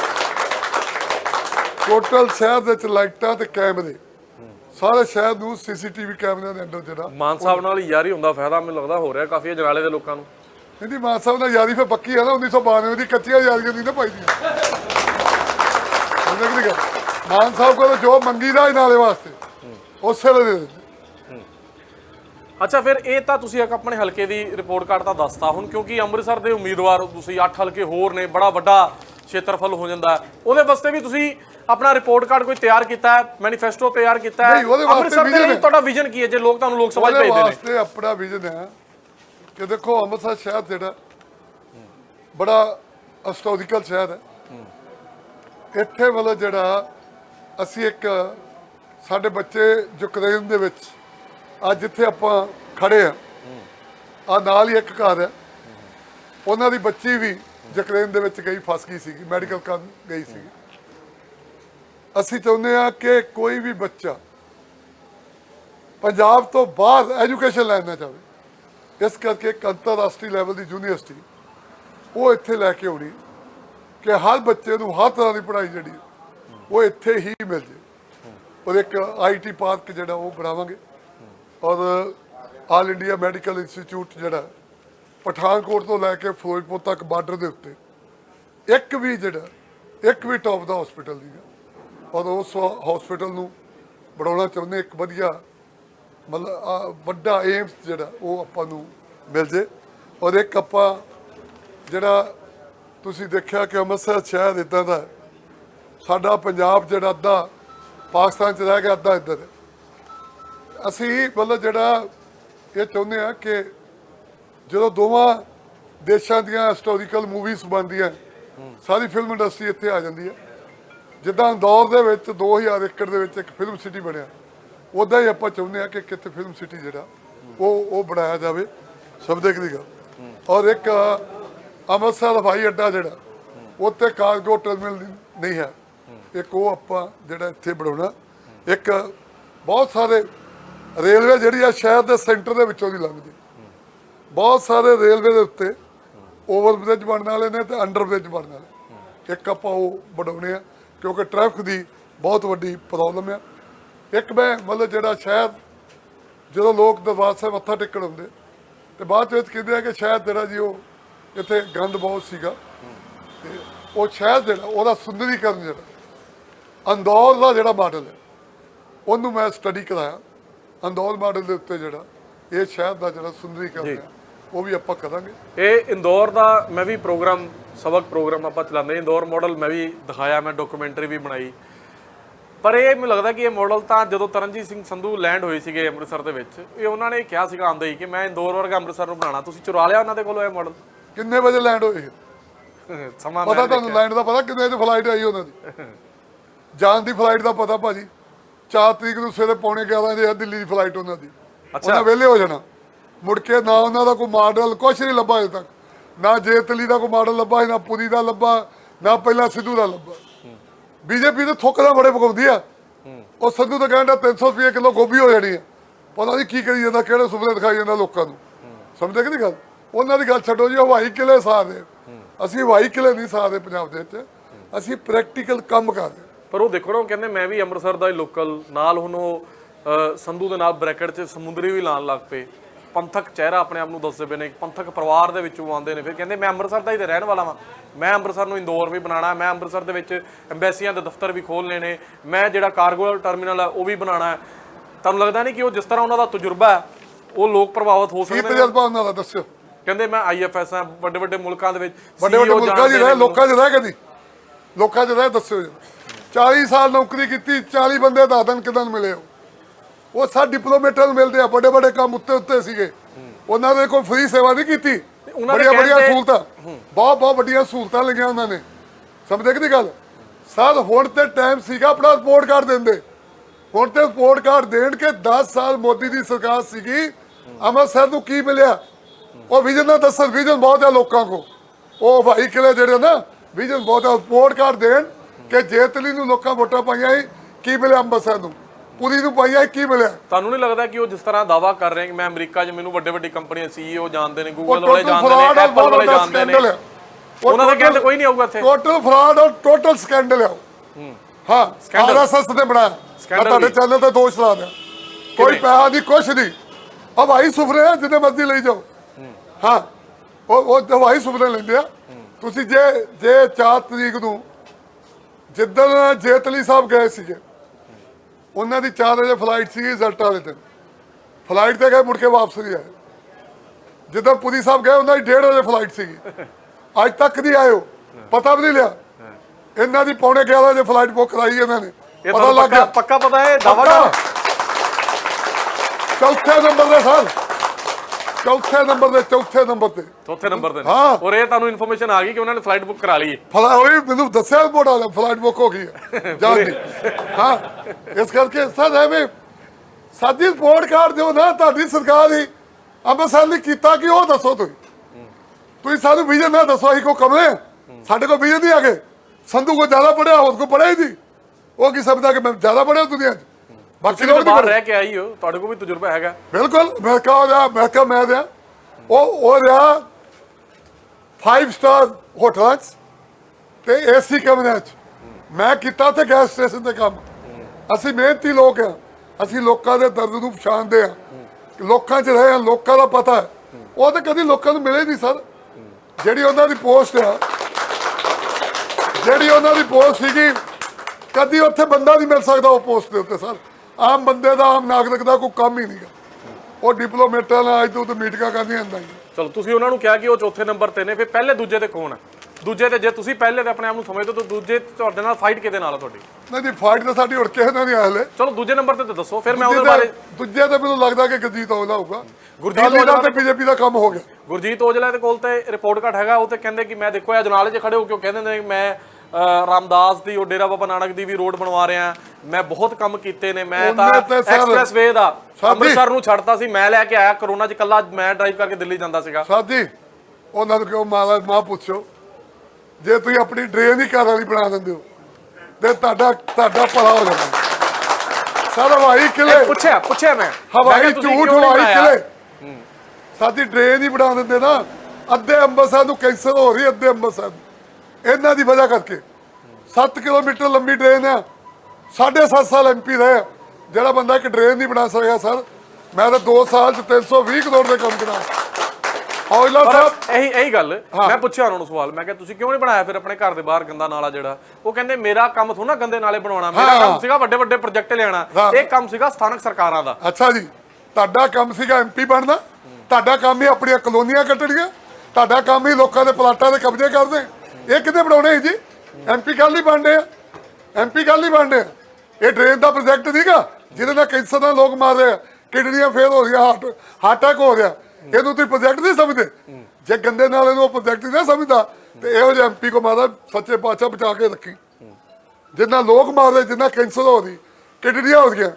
ਟੋਟਲ ਸ਼ਹਿਰ ਦੇ ਵਿੱਚ ਲਾਈਟਾਂ ਤੇ ਕੈਮਰੇ ਸਾਰੇ ਸ਼ਹਿਰ ਨੂੰ ਸੀਸੀਟੀਵੀ ਕੈਮਰਿਆਂ ਦੇ ਅੰਦਰ ਜਿਹੜਾ ਮਾਨ ਸਾਹਿਬ ਨਾਲ ਯਾਰੀ ਹੁੰਦਾ ਫਾਇਦਾ ਮੈਨੂੰ ਲੱਗਦਾ ਹੋ ਰਿਹਾ ਕਾਫੀ ਅਜਨਾਲੇ ਦੇ ਲੋਕਾਂ ਨੂੰ। ਇਹਦੀ ਮਾਂ ਸਾਹਿਬ ਨਾਲ ਯਾਰੀ ਫਿਰ ਪੱਕੀ ਹੈ ਨਾ 1992 ਦੀ ਕੱਚੀਆਂ ਯਾਰੀਆਂ ਨਹੀਂ ਨਾ ਕੀ ਗੱਲ ਮਾਨ ਸਾਹਿਬ ਕੋਲ ਜੋ ਮੰਗੀ ਦਾ ਨਾਲੇ ਵਾਸਤੇ ਉਸੇ ਵੇਲੇ ਦੇ ਅੱਛਾ ਫਿਰ ਇਹ ਤਾਂ ਤੁਸੀਂ ਇੱਕ ਆਪਣੇ ਹਲਕੇ ਦੀ ਰਿਪੋਰਟ ਕਾਰਡ ਤਾਂ ਦੱਸਤਾ ਹੁਣ ਕਿਉਂਕਿ ਅੰਮ੍ਰਿਤਸਰ ਦੇ ਉਮੀਦਵਾਰ ਤੁਸੀਂ 8 ਹਲਕੇ ਹੋਰ ਨੇ ਬੜਾ ਵੱਡਾ ਖੇਤਰਫਲ ਹੋ ਜਾਂਦਾ। ਉਹਦੇ ਵਾਸਤੇ ਵੀ ਤੁਸੀਂ ਆਪਣਾ ਰਿਪੋਰਟ ਕਾਰਡ ਕੋਈ ਤਿਆਰ ਕੀਤਾ ਹੈ ਮੈਨੀਫੈਸਟੋ ਤਿਆਰ ਕੀਤਾ ਹੈ ਉਹਦੇ ਅੰਮ੍ਰਿਤਸਰ ਦੇ ਲਈ। ਤੁਹਾਡਾ ਵਿਜ਼ਨ ਕੀ ਹੈ ਜੇ ਲੋਕ ਤੁਹਾਨੂੰ ਲੋਕ ਸਭਾ ਉਹਦੇ ਭੇਜਦੇ ਨੇ ਵਾਸਤੇ ਆਪਣਾ ਵਿਜ਼ਨ ਹੈ ਕਿ ਦੇਖੋ ਅੰਮ੍ਰਿਤਸਰ ਸ਼ਹਿਰ ਜਿਹੜਾ ਬੜਾ ਹਿਸਟੋਰੀਕਲ ਸ਼ਹਿਰ ਹੈ ਇੱਥੇ ਵੱਲੋਂ ਜਿਹੜਾ ਅਸੀਂ ਇੱਕ ਸਾਡੇ ਬੱਚੇ ਯੂਕਰੇਨ ਦੇ ਵਿੱਚ ਅੱਜ ਜਿੱਥੇ ਆਪਾਂ ਖੜੇ ਆ ਆ ਨਾਲ ਹੀ ਇੱਕ ਘਰ ਹੈ ਉਹਨਾਂ ਦੀ ਬੱਚੀ ਵੀ ਯੂਕਰੇਨ ਦੇ ਵਿੱਚ ਗਈ, ਫਸ ਗਈ ਸੀਗੀ, ਮੈਡੀਕਲ ਕਰਨ ਗਈ ਸੀਗੀ। ਅਸੀਂ ਚਾਹੁੰਦੇ ਆ ਕਿ ਕੋਈ ਵੀ ਬੱਚਾ ਪੰਜਾਬ ਤੋਂ ਬਾਹਰ ਐਜੂਕੇਸ਼ਨ ਲੈਣਾ ਚਾਹਵੇ ਇਸ ਕਰਕੇ ਇੱਕ ਅੰਤਰਰਾਸ਼ਟਰੀ ਲੈਵਲ ਦੀ ਯੂਨੀਵਰਸਿਟੀ, ਉਹ ਇੱਥੇ ਲੈ ਕੇ ਆਉਣੀ ਕਿ ਹਰ ਬੱਚੇ ਨੂੰ ਹਰ ਤਰ੍ਹਾਂ ਦੀ ਪੜ੍ਹਾਈ ਜਿਹੜੀ, ਉਹ ਇੱਥੇ ਹੀ ਮਿਲ ਜੇ। ਔਰ ਇੱਕ ਆਈਟੀ ਪਾਰਕ ਜਿਹੜਾ ਉਹ ਬਣਾਵਾਂਗੇ। ਔਰ ਆਲ ਇੰਡੀਆ ਮੈਡੀਕਲ ਇੰਸਟੀਚਿਊਟ ਜਿਹੜਾ ਪਠਾਨਕੋਟ ਤੋਂ ਲੈ ਕੇ ਫਿਰੋਜ਼ਪੁਰ ਤੱਕ ਬਾਰਡਰ ਦੇ ਉੱਤੇ, ਇੱਕ ਵੀ ਜਿਹੜਾ, ਇੱਕ ਵੀ ਟੌਪ ਦਾ ਹਸਪੀਟਲ ਨਹੀਂਗਾ ਔਰ ਉਸ ਹਸਪੀਟਲ ਨੂੰ ਬਣਾਉਣਾ ਚਾਹੁੰਦੇ ਇੱਕ ਵਧੀਆ, ਮਤਲਬ ਵੱਡਾ ਏਮਸ ਜਿਹੜਾ, ਉਹ ਆਪਾਂ ਨੂੰ ਮਿਲ ਜੇ। ਔਰ ਇੱਕ ਆਪਾਂ ਜਿਹੜਾ ਤੁਸੀਂ ਦੇਖਿਆ ਕਿ ਅੰਮ੍ਰਿਤਸਰ ਸ਼ਹਿਰ ਇਦਾਂ ਦਾ ਸਾਡਾ ਪੰਜਾਬ ਜਿਹੜਾ ਅੱਧਾ, ਪਾਕਿਸਤਾਨ ਚ ਰਹਿ ਗਿਆ, ਅੱਧਾ ਇੱਧਰ ਹੈ। ਅਸੀਂ ਮਤਲਬ ਜਿਹੜਾ ਇਹ ਚਾਹੁੰਦੇ ਆ ਕਿ ਜਦੋਂ ਦੋਵਾਂ ਦੇਸ਼ਾਂ ਦੀਆਂ ਹਿਸਟੋਰੀਕਲ ਮੂਵੀਜ਼ ਬਣਦੀਆਂ, ਸਾਰੀ ਫਿਲਮ ਇੰਡਸਟਰੀ ਇੱਥੇ ਆ ਜਾਂਦੀ ਹੈ। ਜਿੱਦਾਂ ਇੰਦੌਰ ਦੇ ਵਿੱਚ 2000 ਏਕੜ ਦੇ ਵਿੱਚ ਇੱਕ ਫਿਲਮ ਸਿਟੀ ਬਣਿਆ ਉਦਾਂ ਹੀ ਆਪਾਂ ਚਾਹੁੰਦੇ ਆ ਕਿ ਕਿਤੇ ਫਿਲਮ ਸਿਟੀ ਜਿਹੜਾ, ਉਹ ਉਹ ਬਣਾਇਆ ਜਾਵੇ। ਸਭ ਦੇ ਦੀ ਗੱਲ? ਔਰ ਇੱਕ ਅੰਮ੍ਰਿਤਸਰ ਹਵਾਈ ਅੱਡਾ ਜਿਹੜਾ, ਉੱਥੇ ਕਾਰਗੋ ਟਰਮੀਨਲ ਨਹੀਂ ਹੈ। ਇੱਕ ਉਹ ਆਪਾਂ ਜਿਹੜਾ ਇੱਥੇ ਬਣਾਉਣਾ। ਇੱਕ ਬਹੁਤ ਸਾਰੇ ਰੇਲਵੇ ਜਿਹੜੀ ਆ ਸ਼ਹਿਰ ਦੇ ਸੈਂਟਰ ਦੇ ਵਿੱਚੋਂ ਦੀ ਲੰਘਦੀ। ਬਹੁਤ ਸਾਰੇ ਰੇਲਵੇ ਦੇ ਉੱਤੇ ਓਵਰ ਬ੍ਰਿਜ ਬਣਨ ਵਾਲੇ ਨੇ ਤੇ ਅੰਡਰ ਬ੍ਰਿਜ ਬਣਨ ਵਾਲੇ। ਇੱਕ ਆਪਾਂ ਉਹ ਬਣਾਉਣੇ ਆ, ਕਿਉਂਕਿ ਟ੍ਰੈਫਿਕ ਦੀ ਬਹੁਤ ਵੱਡੀ ਪ੍ਰੋਬਲਮ ਆ। ਇੱਕ ਮੈਂ ਮਤਲਬ ਜਿਹੜਾ ਸ਼ਹਿਰ, ਜਦੋਂ ਲੋਕ ਦਰਬਾਰ ਸਾਹਿਬ ਮੱਥਾ ਟੇਕਣ ਆਉਂਦੇ, ਤੇ ਬਾਅਦ ਵਿੱਚ ਕਹਿੰਦੇ ਆ ਕਿ ਸ਼ਹਿਰ ਜਿਹੜਾ ਜੀ ਉਹ ਇੱਥੇ ਗੰਦ ਬਹੁਤ ਸੀਗਾ। ਤੇ ਉਹ ਸ਼ਹਿਰ ਜਿਹੜਾ, ਉਹਦਾ ਸੁੰਦਰੀਕਰਨ ਜਿਹੜਾ, ਅੰਦੌਰ ਦਾ ਜਿਹੜਾ ਮਾਡਲ ਹੈ, ਉਹਨੂੰ ਮੈਂ ਸਟੱਡੀ ਕਰਾਇਆ। ਅੰਦੌਰ ਮਾਡਲ ਦੇ ਉੱਤੇ ਜਿਹੜਾ ਇਹ ਸ਼ਹਿਰ ਦਾ ਜਿਹੜਾ ਸੁੰਦਰੀਕਰਨ ਹੈ ਉਹ ਵੀ ਆਪਾਂ ਕਰਾਂਗੇ। ਇਹ ਇੰਦੌਰ ਦਾ ਮੈਂ ਵੀ ਪ੍ਰੋਗਰਾਮ ਸਬਕ ਪ੍ਰੋਗਰਾਮ ਆਪਾਂ ਚਲਾਉਂਦੇ ਇੰਦੌਰ ਮਾਡਲ ਮੈਂ ਵੀ ਦਿਖਾਇਆ ਮੈਂ ਡਾਕੂਮੈਂਟਰੀ ਵੀ ਬਣਾਈ। ਪਰ ਇਹ ਮੈਨੂੰ ਲੱਗਦਾ ਕਿ ਇਹ ਮਾਡਲ ਤਾਂ ਜਦੋਂ ਤਰਨਜੀਤ ਸਿੰਘ ਸੰਧੂ ਲੈਂਡ ਹੋਏ ਸੀਗੇ ਅੰਮ੍ਰਿਤਸਰ ਦੇ ਵਿੱਚ ਇਹ ਉਹਨਾਂ ਨੇ ਕਿਹਾ ਸੀਗਾ ਆਂਦੇ ਹੀ ਕਿ ਮੈਂ ਇੰਦੌਰ ਵਰਗਾ ਅੰਮ੍ਰਿਤਸਰ ਨੂੰ ਬਣਾਉਣਾ। ਤੁਸੀਂ ਚੁਰਾ ਲਿਆ ਉਹਨਾਂ ਦੇ ਕੋਲੋਂ ਇਹ ਮਾਡਲ ਕਿੰਨੇ ਵਜੇ ਲੈਂਡ ਹੋਏ ਸਮਾਂ ਪਤਾ ਤੁਹਾਨੂੰ ਲੈਂਡ ਦਾ ਪਤਾ ਕਿੰਨੇ ਵਜੇ ਫਲਾਈਟ ਆਈ ਉਹਨਾਂ ਦੀ? ਜਾਣ ਦੀ ਫਲਾਈਟ ਦਾ ਪਤਾ ਭਾਜੀ? 4 ਤਰੀਕ ਨੂੰ ਸਵੇਰੇ ਪੌਣੇ 11 ਵਜੇ ਆ ਦਿੱਲੀ ਦੀ ਫਲਾਈਟ ਉਹਨਾਂ ਦੀ। ਉਹਨਾਂ ਵਿਹਲੇ ਹੋ ਜਾਣਾ। ਮੁੜ ਕੇ ਨਾ ਉਹਨਾਂ ਦਾ ਕੋਈ ਮਾਡਲ ਕੁਛ ਨਹੀਂ ਲੱਭਾ ਅਜੇ ਤੱਕ। ਨਾ ਜੇਤਲੀ ਦਾ ਕੋਈ ਮਾਡਲ ਲੱਭਾ ਨਾ ਪੁਰੀ ਦਾ ਲੱਭਾ ਨਾ ਪਹਿਲਾਂ ਸਿੱਧੂ ਦਾ ਲੱਭਾ। ਬੀਜੇਪੀ ਦੇ ਥੁੱਕਦਾ ਬੜੇ ਪਕਾਉਂਦੀ ਆ। ਉਹ ਸੰਧੂ ਤਾਂ ਕਹਿੰਦਾ 300 ਰੁਪਏ ਕਿਲੋ ਗੋਭੀ ਹੋ ਜਾਣੀ ਆ। ਪਤਾ ਨਹੀਂ ਕੀ ਕਰੀ ਜਾਂਦਾ ਕਿਹੜੇ ਸੁਪਨੇ ਦਿਖਾਈ ਜਾਂਦਾ ਲੋਕਾਂ ਨੂੰ। ਸਮਝਦੇ ਕਿ ਨਹੀਂ ਗੱਲ? ਉਹਨਾਂ ਦੀ ਗੱਲ ਛੱਡੋ ਜੀ ਹਵਾਈ ਕਿਲੇ ਸਾਦੇ ਅਸੀਂ ਹਵਾਈ ਕਿਲੇ ਨਹੀਂ ਸਾਦੇ ਪੰਜਾਬ ਦੇ ਵਿੱਚ। ਅਸੀਂ ਪ੍ਰੈਕਟੀਕਲ ਕੰਮ ਕਰਦੇ ਪਰ ਉਹ ਦੇਖੋ ਨਾ ਉਹ ਕਹਿੰਦੇ ਮੈਂ ਵੀ ਅੰਮ੍ਰਿਤਸਰ ਦਾ ਹੀ ਲੋਕਲ ਨਾਲ ਹੁਣ ਉਹ ਸੰਧੂ ਦੇ ਨਾਲ ਬ੍ਰੈਕਟ 'ਚ ਸਮੁੰਦਰੀ ਵੀ ਲਾਣ ਲੱਗ ਪਏ। ਪੰਥਕ ਚਿਹਰਾ ਆਪਣੇ ਆਪ ਨੂੰ ਦੱਸਦੇ ਪਏ ਨੇ ਪੰਥਕ ਪਰਿਵਾਰ ਦੇ ਵਿੱਚੋਂ ਆਉਂਦੇ ਨੇ। ਫਿਰ ਕਹਿੰਦੇ ਮੈਂ ਅੰਮ੍ਰਿਤਸਰ ਦਾ ਹੀ ਤੇ ਰਹਿਣ ਵਾਲਾ ਵਾਂ। ਮੈਂ ਅੰਮ੍ਰਿਤਸਰ ਨੂੰ ਇੰਦੌਰ ਵੀ ਬਣਾਉਣਾ ਮੈਂ ਅੰਮ੍ਰਿਤਸਰ ਦੇ ਵਿੱਚ ਐਮਬੈਸੀਆਂ ਦੇ ਦਫ਼ਤਰ ਵੀ ਖੋਲ੍ਹਣੇ ਨੇ। ਮੈਂ ਜਿਹੜਾ ਕਾਰਗੋ ਟਰਮੀਨਲ ਹੈ ਉਹ ਵੀ ਬਣਾਉਣਾ ਹੈ। ਤੁਹਾਨੂੰ ਲੱਗਦਾ ਨਹੀਂ ਕਿ ਉਹ ਜਿਸ ਤਰ੍ਹਾਂ ਉਹਨਾਂ ਦਾ ਤਜਰਬਾ ਹੈ ਉਹ ਲੋਕ ਪ੍ਰਭਾਵਿਤ ਹੋ ਕੀ ਸਕਦੇ ਨੇ? ਤਜਰਬਾ ਉਹਨਾਂ ਦਾ ਦੱਸਿਓ। ਕਹਿੰਦੇ ਮੈਂ ਆਈਐਫਐਸ ਆ ਵੱਡੇ ਵੱਡੇ ਮੁਲਕਾਂ ਦੇ ਵਿੱਚ ਵੱਡੇ ਵੱਡੇ ਮੁਲਕਾਂ ਰਹਿ ਨੇ। ਲੋਕਾਂ 'ਚ ਰਹਿ ਕਦੀ? ਲੋਕਾਂ 'ਚ ਰਹਿ ਦੱਸਿਓ ਜੀ। 40 ਸਾਲ ਨੌਕਰੀ ਕੀਤੀ 40 ਬੰਦੇ ਦਾ ਦਿਨ ਕਿਦਾਂ ਮਿਲੇ ਉਹ? ਉਹ ਸਾ ਡਿਪਲੋਮੇਟਾਂ ਨੂੰ ਮਿਲਦੇ ਆ ਵੱਡੇ ਵੱਡੇ ਕੰਮ ਉੱਤੇ ਉੱਤੇ ਸੀਗੇ। ਉਹਨਾਂ ਦੇ ਕੋਈ ਫ੍ਰੀ ਸੇਵਾ ਨਹੀਂ ਕੀਤੀ। ਬੜੀਆਂ ਬੜੀਆਂ ਸਹੂਲਤਾਂ। ਬਹੁਤ ਬਹੁਤ ਵੱਡੀਆਂ ਸਹੂਲਤਾਂ ਲਗੀਆਂ ਉਹਨਾਂ ਨੇ। ਸਮਝਦੇ ਕਿ ਨਹੀਂ ਗੱਲ? ਸਰ ਹੁਣ ਤੇ ਟਾਈਮ ਸੀਗਾ ਆਪਣਾ ਰਿਪੋਰਟ ਕਾਰਡ ਦਿੰਦੇ ਹੁਣ ਤੇ ਰਿਪੋਰਟ ਕਾਰਡ ਦੇਣ ਕੇ 10 ਸਾਲ ਮੋਦੀ ਦੀ ਸਰਕਾਰ ਸੀਗੀ। ਅੰਮ੍ਰਿਤਸਰ ਨੂੰ ਕੀ ਮਿਲਿਆ? ਉਹ ਵਿਜਨ ਦਾ ਦੱਸਣ ਵਿਜਨ ਬਹੁਤ ਹੈ ਲੋਕਾਂ ਕੋ ਉਹ ਭਾਈ ਕਿਲੇ ਜਿਹੜੇ ਨਾ ਵਿਜਨ ਬਹੁਤ ਹੈ ਰਿਪੋਰਟ ਕਾਰਡ ਦੇਣ। ਕਿ ਜੇਤਲੀ ਨੂੰ ਲੋਕਾਂ ਵੋਟਾਂ ਪਾਈਆਂ ਸੀ ਕੀ ਮਿਲਿਆ ਅੰਮ੍ਰਿਤਸਰ ਨੂੰ? ਪੁਰੀ ਨੂੰ ਪਾਈਆਂ ਕੀ ਮਿਲਿਆ? ਤੁਹਾਨੂੰ ਨਹੀਂ ਲੱਗਦਾ ਕਿ ਉਹ ਜਿਸ ਤਰ੍ਹਾਂ ਦਾਵਾ ਕਰ ਰਹੇ ਕਿ ਮੈਂ ਅਮਰੀਕਾ 'ਚ ਮੈਨੂੰ ਵੱਡੇ ਵੱਡੀ ਕੰਪਨੀਆਂ ਸੀਈਓ ਜਾਣਦੇ ਨੇ ਗੂਗਲ ਵਾਲੇ ਜਾਣਦੇ ਨੇ ਐਪਲ ਵਾਲੇ ਜਾਣਦੇ ਨੇ। ਸਕੈਂਡਲ ਉਹਨਾਂ ਦੇ ਕਹਿੰਦੇ ਕੋਈ ਨਹੀਂ ਆਊਗਾ ਇੱਥੇ। ਟੋਟਲ ਫਰਾਡ ਔਰ ਟੋਟਲ ਸਕੈਂਡਲ ਹੈ। ਹਾਂ Scandal. ਆਰਐਸਐਸ ਨੇ ਬਣਾਇਆ। ਮੈਂ ਤੁਹਾਡੇ। ਚੈਨਲ ਤੇ ਦੋਸ਼ ਲਾ ਦਿਆਂ। ਕੋਈ? ਪੈਸਾ ਨਹੀਂ ਕੁਛ ਨਹੀਂ ਹਵਾਈ ਆ ਜਿੰਨੇ ਮਰਜ਼ੀ ਲਈ ਜਾਓ। ਹਾਂ। ਉਹ ਉਹ ਹਵਾਈ ਸੁਪਨੇ ਲੈਂਦੇ ਆ। ਤੁਸੀਂ ਜੇ ਜੇ 4 ਤਰੀਕ ਨੂੰ ਜਿੱਦਣ ਜੇਤਲੀ ਸਾਹਿਬ ਗਏ ਸੀਗੇ ਉਹਨਾਂ ਦੀ 4 ਵਜੇ ਫਲਾਈਟ ਸੀ ਰਿਜ਼ਲਟ ਵਾਲੇ ਦਿਨ। ਫਲਾਈਟ ਤੇ ਗਏ ਮੁੜ ਕੇ ਵਾਪਸ ਨਹੀਂ ਆਏ। ਜਿੱਦਾਂ ਪੁਰੀ ਸਾਹਿਬ ਗਏ ਉਹਨਾਂ ਦੀ 1:30 ਵਜੇ ਫਲਾਈਟ ਸੀਗੀ। ਅੱਜ ਤੱਕ ਨਹੀਂ ਆਇਓ ਪਤਾ ਵੀ ਨਹੀਂ ਲਿਆ। ਇਹਨਾਂ ਦੀ ਪੌਣੇ 11 ਵਜੇ ਫਲਾਈਟ ਬੁੱਕ ਕਰਾਈ ਇਹਨਾਂ ਨੇ। ਪਤਾ ਲੱਗ ਪੱਕਾ ਗਿਆ। ਪੱਕਾ ਪਤਾ ਹੈ ਦਾਵਾ ਚੌਥੇ ਨੰਬਰ ਦੇ ਸਰ। ਚੌਥੇ ਨੰਬਰ ਦੇ ਚੌਥੇ ਨੰਬਰ ਤੇ। ਚੌਥੇ ਨੰਬਰ ਤੇ। ਨੇ। ਹਾਂ। ਔਰ ਇਹ ਤੁਹਾਨੂੰ ਇਨਫੋਰਮੇਸ਼ਨ ਆ ਗਈ ਕਿ ਉਹਨਾਂ ਨੇ ਫਲਾਈਟ ਬੁੱਕ ਕਰਾ ਲਈ ਹੈ। ਫਲਾ ਹੋਈ ਮੈਨੂੰ ਦੱਸਿਆ ਮੋੜਾ ਫਲਾਈਟ ਬੁੱਕ ਹੋ ਗਈ ਹੈ। <laughs> ਜਾਣ ਦੀ। ਹਾਂ। ਇਸ ਕਰਕੇ ਸਰ ਐਵੇਂ ਸਾਡੀ ਰਿਪੋਰਟ ਕਾਰਡ ਦਿਓ ਨਾ ਤੁਹਾਡੀ ਸਰਕਾਰ ਹੀ ਅੰਮ੍ਰਿਤਸਰ ਨੇ ਕੀਤਾ ਕਿ ਉਹ ਦੱਸੋ ਤੁਸੀਂ। ਤੁਸੀਂ ਸਾਨੂੰ ਵਿਜਨ ਨਾ ਦੱਸੋ ਅਸੀਂ ਕੋ ਕਮਲੇ ਹਾਂ? ਸਾਡੇ ਕੋਲ ਵਿਜਨ ਨਹੀਂ ਆਗੇ ਸੰਧੂ ਕੋ ਜ਼ਿਆਦਾ ਪੜਿਆ ਹੋਰ ਕੋ ਪੜਿਆ ਹੀ ਨਹੀਂ। ਉਹ ਕੀ ਸਮਝਦਾ ਕਿ ਮੈਂ ਜ਼ਿਆਦਾ ਪੜਿਆ ਦੁਨੀਆ 'ਚ? ਬਾਕੀ ਨਹੀਂ ਬਾਹਰ। ਰਹਿ ਕੇ ਆਈ ਹੋ ਤੁਹਾਡੇ ਕੋਲ ਵੀ ਤਜਰਬਾ ਹੈਗਾ। ਬਿਲਕੁਲ ਮੈਂ ਕਹਾਂ ਰਿਹਾ ਮੈਂ ਕਹਾਂ ਮੈਂ ਰਿਹਾ। ਉਹ ਉਹ ਰਿਹਾ 5 ਸਟਾਰ ਹੋਟਲਾਂ 'ਚ ਤੇ ਏਸੀ ਕਮਰਿਆਂ 'ਚ। ਮੈਂ ਕੀਤਾ ਤੇ ਗੈਸ ਸਟੇਸ਼ਨ ਤੇ ਕੰਮ। ਅਸੀਂ ਮਿਹਨਤੀ ਲੋਕ ਆ। ਅਸੀਂ ਲੋਕਾਂ ਦੇ ਦਰਦ ਨੂੰ ਪਛਾਣਦੇ ਆ। ਲੋਕਾਂ 'ਚ ਰਹੇ ਆ ਲੋਕਾਂ ਦਾ ਪਤਾ ਉਹ ਤਾਂ ਕਦੀ ਲੋਕਾਂ ਨੂੰ ਮਿਲੇ ਨਹੀਂ ਸਰ। ਜਿਹੜੀ ਉਹਨਾਂ ਦੀ ਪੋਸਟ ਆ ਜਿਹੜੀ ਉਹਨਾਂ ਦੀ ਪੋਸਟ ਸੀਗੀ ਕਦੀ ਉੱਥੇ ਬੰਦਾ ਨਹੀਂ ਮਿਲ ਸਕਦਾ ਉਹ ਪੋਸਟ ਦੇ ਉੱਤੇ ਸਰ। ਆਮ ਬੰਦੇ ਦਾ ਆਮ ਨਾਗਰਿਕ ਦਾ ਕੋਈ ਕੰਮ ਹੀ ਨਹੀਂਗਾ ਉਹ ਡਿਪਲੋਮੇਟਾਂ ਨਾਲ ਅੱਜ ਤੋਂ ਤੇ ਮੀਟਿੰਗਾਂ ਕਰਨੀਆਂ ਹੁੰਦਾ ਜੀ। ਚਲੋ ਤੁਸੀਂ ਉਹਨਾਂ ਨੂੰ ਕਿਹਾ ਕਿ ਉਹ ਚੌਥੇ ਨੰਬਰ ਤੇ ਨੇ ਫਿਰ ਪਹਿਲੇ ਦੂਜੇ ਤੇ ਕੌਣ ਹੈ ਦੂਜੇ ਤੇ ਜੇ ਤੁਸੀਂ ਪਹਿਲੇ ਤੇ ਆਪਣੇ ਆਪ ਨੂੰ ਸਮਝਦੇ ਹੋ ਤਾਂ ਦੂਜੇ ਤੁਹਾਡੇ ਨਾਲ ਫਾਈਟ ਕਿਹਦੇ ਨਾਲ ਆ ਤੁਹਾਡੀ? ਨਹੀਂ ਜੀ ਫਾਈਟ ਤਾਂ ਸਾਡੀ ਹੁਣ ਕਿਸੇ ਨਾਲ ਨਹੀਂ ਹਲੇ। ਚਲੋ ਦੂਜੇ ਨੰਬਰ ਤੇ ਤਾਂ ਦੱਸੋ ਫਿਰ ਮੈਂ ਉਹਦੇ ਬਾਰੇ ਦੂਜੇ ਤੇ ਮੈਨੂੰ ਲੱਗਦਾ ਕਿ ਗਰਜੀਤ ਔਜਲਾ ਹੋਊਗਾ। ਗੁਰਜੀਤ ਔਜਲਾ ਤੇ ਬੀਜੇਪੀ ਦਾ ਕੰਮ ਹੋ ਗਿਆ। ਗੁਰਜੀਤ ਔਜਲਾ ਦੇ ਕੋਲ ਤੇ ਰਿਪੋਰਟ ਕਾਰਡ ਹੈਗਾ ਉਹ ਤੇ ਕਹਿੰਦੇ ਕਿ ਮੈਂ ਦੇਖੋ ਇਹ ਅਜਨਾਲੇ 'ਚ ਖੜੇ ਹੋ ਕੇ ਉਹ ਕਹਿੰਦੇ ਨੇ ਮੈਂ ਰਾਮਦਾਸ ਦੀ ਉਹ ਡੇਰਾ ਬਾਬਾ ਨਾਨਕ ਦੀ ਵੀ ਰੋਡ ਬਣਵਾ ਰਿਹਾ। ਮੈਂ ਬਹੁਤ ਕੰਮ ਕੀਤੇ ਨੇ ਮੈਂ ਤਾਂ ਐਕਸਪ੍ਰੈਸ ਵੇ ਦਾ ਅੰਮ੍ਰਿਤਸਰ ਨੂੰ ਛੱਡਤਾ ਸੀ ਮੈਂ ਲੈ ਕੇ ਆਇਆ ਕਰੋਨਾ 'ਚ ਕੱਲਾ ਮੈਂ ਡਰਾਈਵ ਕਰਕੇ ਦਿੱਲੀ ਜਾਂਦਾ ਸੀਗਾ। ਸਾਦੀ ਉਹਨਾਂ ਨੂੰ ਕਿਉਂ ਮਾਲਾ ਮਾਂ ਪੁੱਛੋ ਜੇ ਤੁਸੀਂ ਆਪਣੀ ਡਰੇਨ ਹੀ ਘਰ ਵਾਲੀ ਬਣਾ ਦਿੰਦੇ ਹੋ ਤੇ ਤੁਹਾਡਾ ਤੁਹਾਡਾ ਭਲਾ ਹੋ ਜਾਣਾ ਸਰ ਹਵਾਈ ਕਿਲੇ। ਪੁੱਛਿਆ ਪੁੱਛਿਆ ਮੈਂ। ਹਵਾਈ ਝੂਠ ਹਵਾਈ? ਕਿਲੇ। ਸਾਡੀ ਡਰੇਨ ਹੀ ਬਣਾ ਦਿੰਦੇ ਨਾ ਅੱਧੇ ਅੰਮ੍ਰਿਤਸਰ ਨੂੰ ਕੈਂਸਰ ਹੋ ਰਹੀ ਅੱਧੇ ਅੰਮ੍ਰਿਤਸਰ ਨੂੰ। ਇਹਨਾਂ ਦੀ ਵਜ੍ਹਾ ਕਰਕੇ। 7 ਕਿਲੋਮੀਟਰ ਲੰਬੀ ਡਰੇਨ ਆ। 7.5 ਸਾਲ ਐਮਪੀ ਰਹੇ। ਜਿਹੜਾ ਬੰਦਾ ਇੱਕ ਡਰੇਨ ਨਹੀਂ ਬਣਾ ਸਕਿਆ ਸਰ ਮੈਂ ਤਾਂ 2 ਸਾਲ ਚ 320 ਕਰੋੜ ਦੇ ਕੰਮ ਕਰਾ ਔਜਲਾ ਸਾਹਿਬ ਇਹੀ ਇਹੀ ਗੱਲ। ਮੈਂ ਪੁੱਛਿਆ ਉਹਨਾਂ ਨੂੰ ਸਵਾਲ। ਮੈਂ ਕਿਹਾ ਤੁਸੀਂ ਕਿਉਂ ਨਹੀਂ ਬਣਾਇਆ ਫਿਰ ਆਪਣੇ ਘਰ ਦੇ ਬਾਹਰ ਗੰਦਾ ਨਾਲਾ ਜਿਹੜਾ? ਉਹ ਕਹਿੰਦੇ ਮੇਰਾ ਕੰਮ ਥੋੜਾ ਗੰਦੇ ਨਾਲੇ ਬਣਾਉਣਾ। ਮੇਰਾ ਹਾਂ। ਕੰਮ ਸੀਗਾ ਵੱਡੇ ਵੱਡੇ ਪ੍ਰੋਜੈਕਟ ਲਿਆਣਾ ਹਾਂ। ਇਹ ਕੰਮ ਸੀਗਾ ਸਥਾਨਕ ਸਰਕਾਰਾਂ ਦਾ। ਅੱਛਾ ਜੀ। ਤੁਹਾਡਾ ਕੰਮ ਸੀਗਾ ਐਮਪੀ ਬਣਨਾ। ਤੁਹਾਡਾ ਕੰਮ ਹੀ ਆਪਣੀਆਂ ਕਲੋਨੀਆਂ ਕੱਟਣੀਆਂ। ਤੁਹਾਡਾ ਕੰਮ ਹੀ ਲੋਕਾਂ ਦੇ ਪਲਾਟਾਂ ਦੇ ਕਬਜ਼ੇ ਕਰਦੇ। ਇਹ ਕਿਤੇ ਬਣਾਉਣੇ ਸੀ ਜੀ? ਐਮਪੀ ਕੱਲ ਹੀ ਬਣਦੇ ਆ ਐਮਪੀ ਕੱਲ ਹੀ ਬਣਦੇ ਇਹ ਡਰੇਨ ਦਾ ਪ੍ਰੋਜੈਕਟ ਸੀਗਾ, ਜਿਹਦੇ ਨਾਲ ਕੈਂਸਰ ਨਾਲ ਲੋਕ ਮਰ ਰਹੇ ਆ। ਕਿਡਨੀਆਂ ਫੇਲ ਹੋ ਰਹੀਆਂ ਹਾਰਟ ਹਾਰਟ ਅਟੈਕ ਹੋ ਰਿਹਾ। ਇਹਨੂੰ ਤੁਸੀਂ ਪ੍ਰੋਜੈਕਟ ਨਹੀਂ ਸਮਝਦੇ। ਜੇ ਗੰਦੇ ਨਾਲ ਇਹਨੂੰ ਪ੍ਰੋਜੈਕਟ ਨਹੀਂ ਸਮਝਦਾ, ਤੇ ਇਹੋ ਜਿਹੇ ਐਮਪੀ ਕੋ ਮਾਦਾ ਸੱਚੇ ਪਾਤਸ਼ਾਹ ਬਚਾ ਕੇ ਰੱਖੀ। ਜਿੰਨਾ ਲੋਕ ਮਾਰਦੇ ਜਿੰਨਾ ਕੈਂਸਰ ਹੋ ਰਹੀ, ਕਿਡਨੀਆਂ ਹੋ ਗਈਆਂ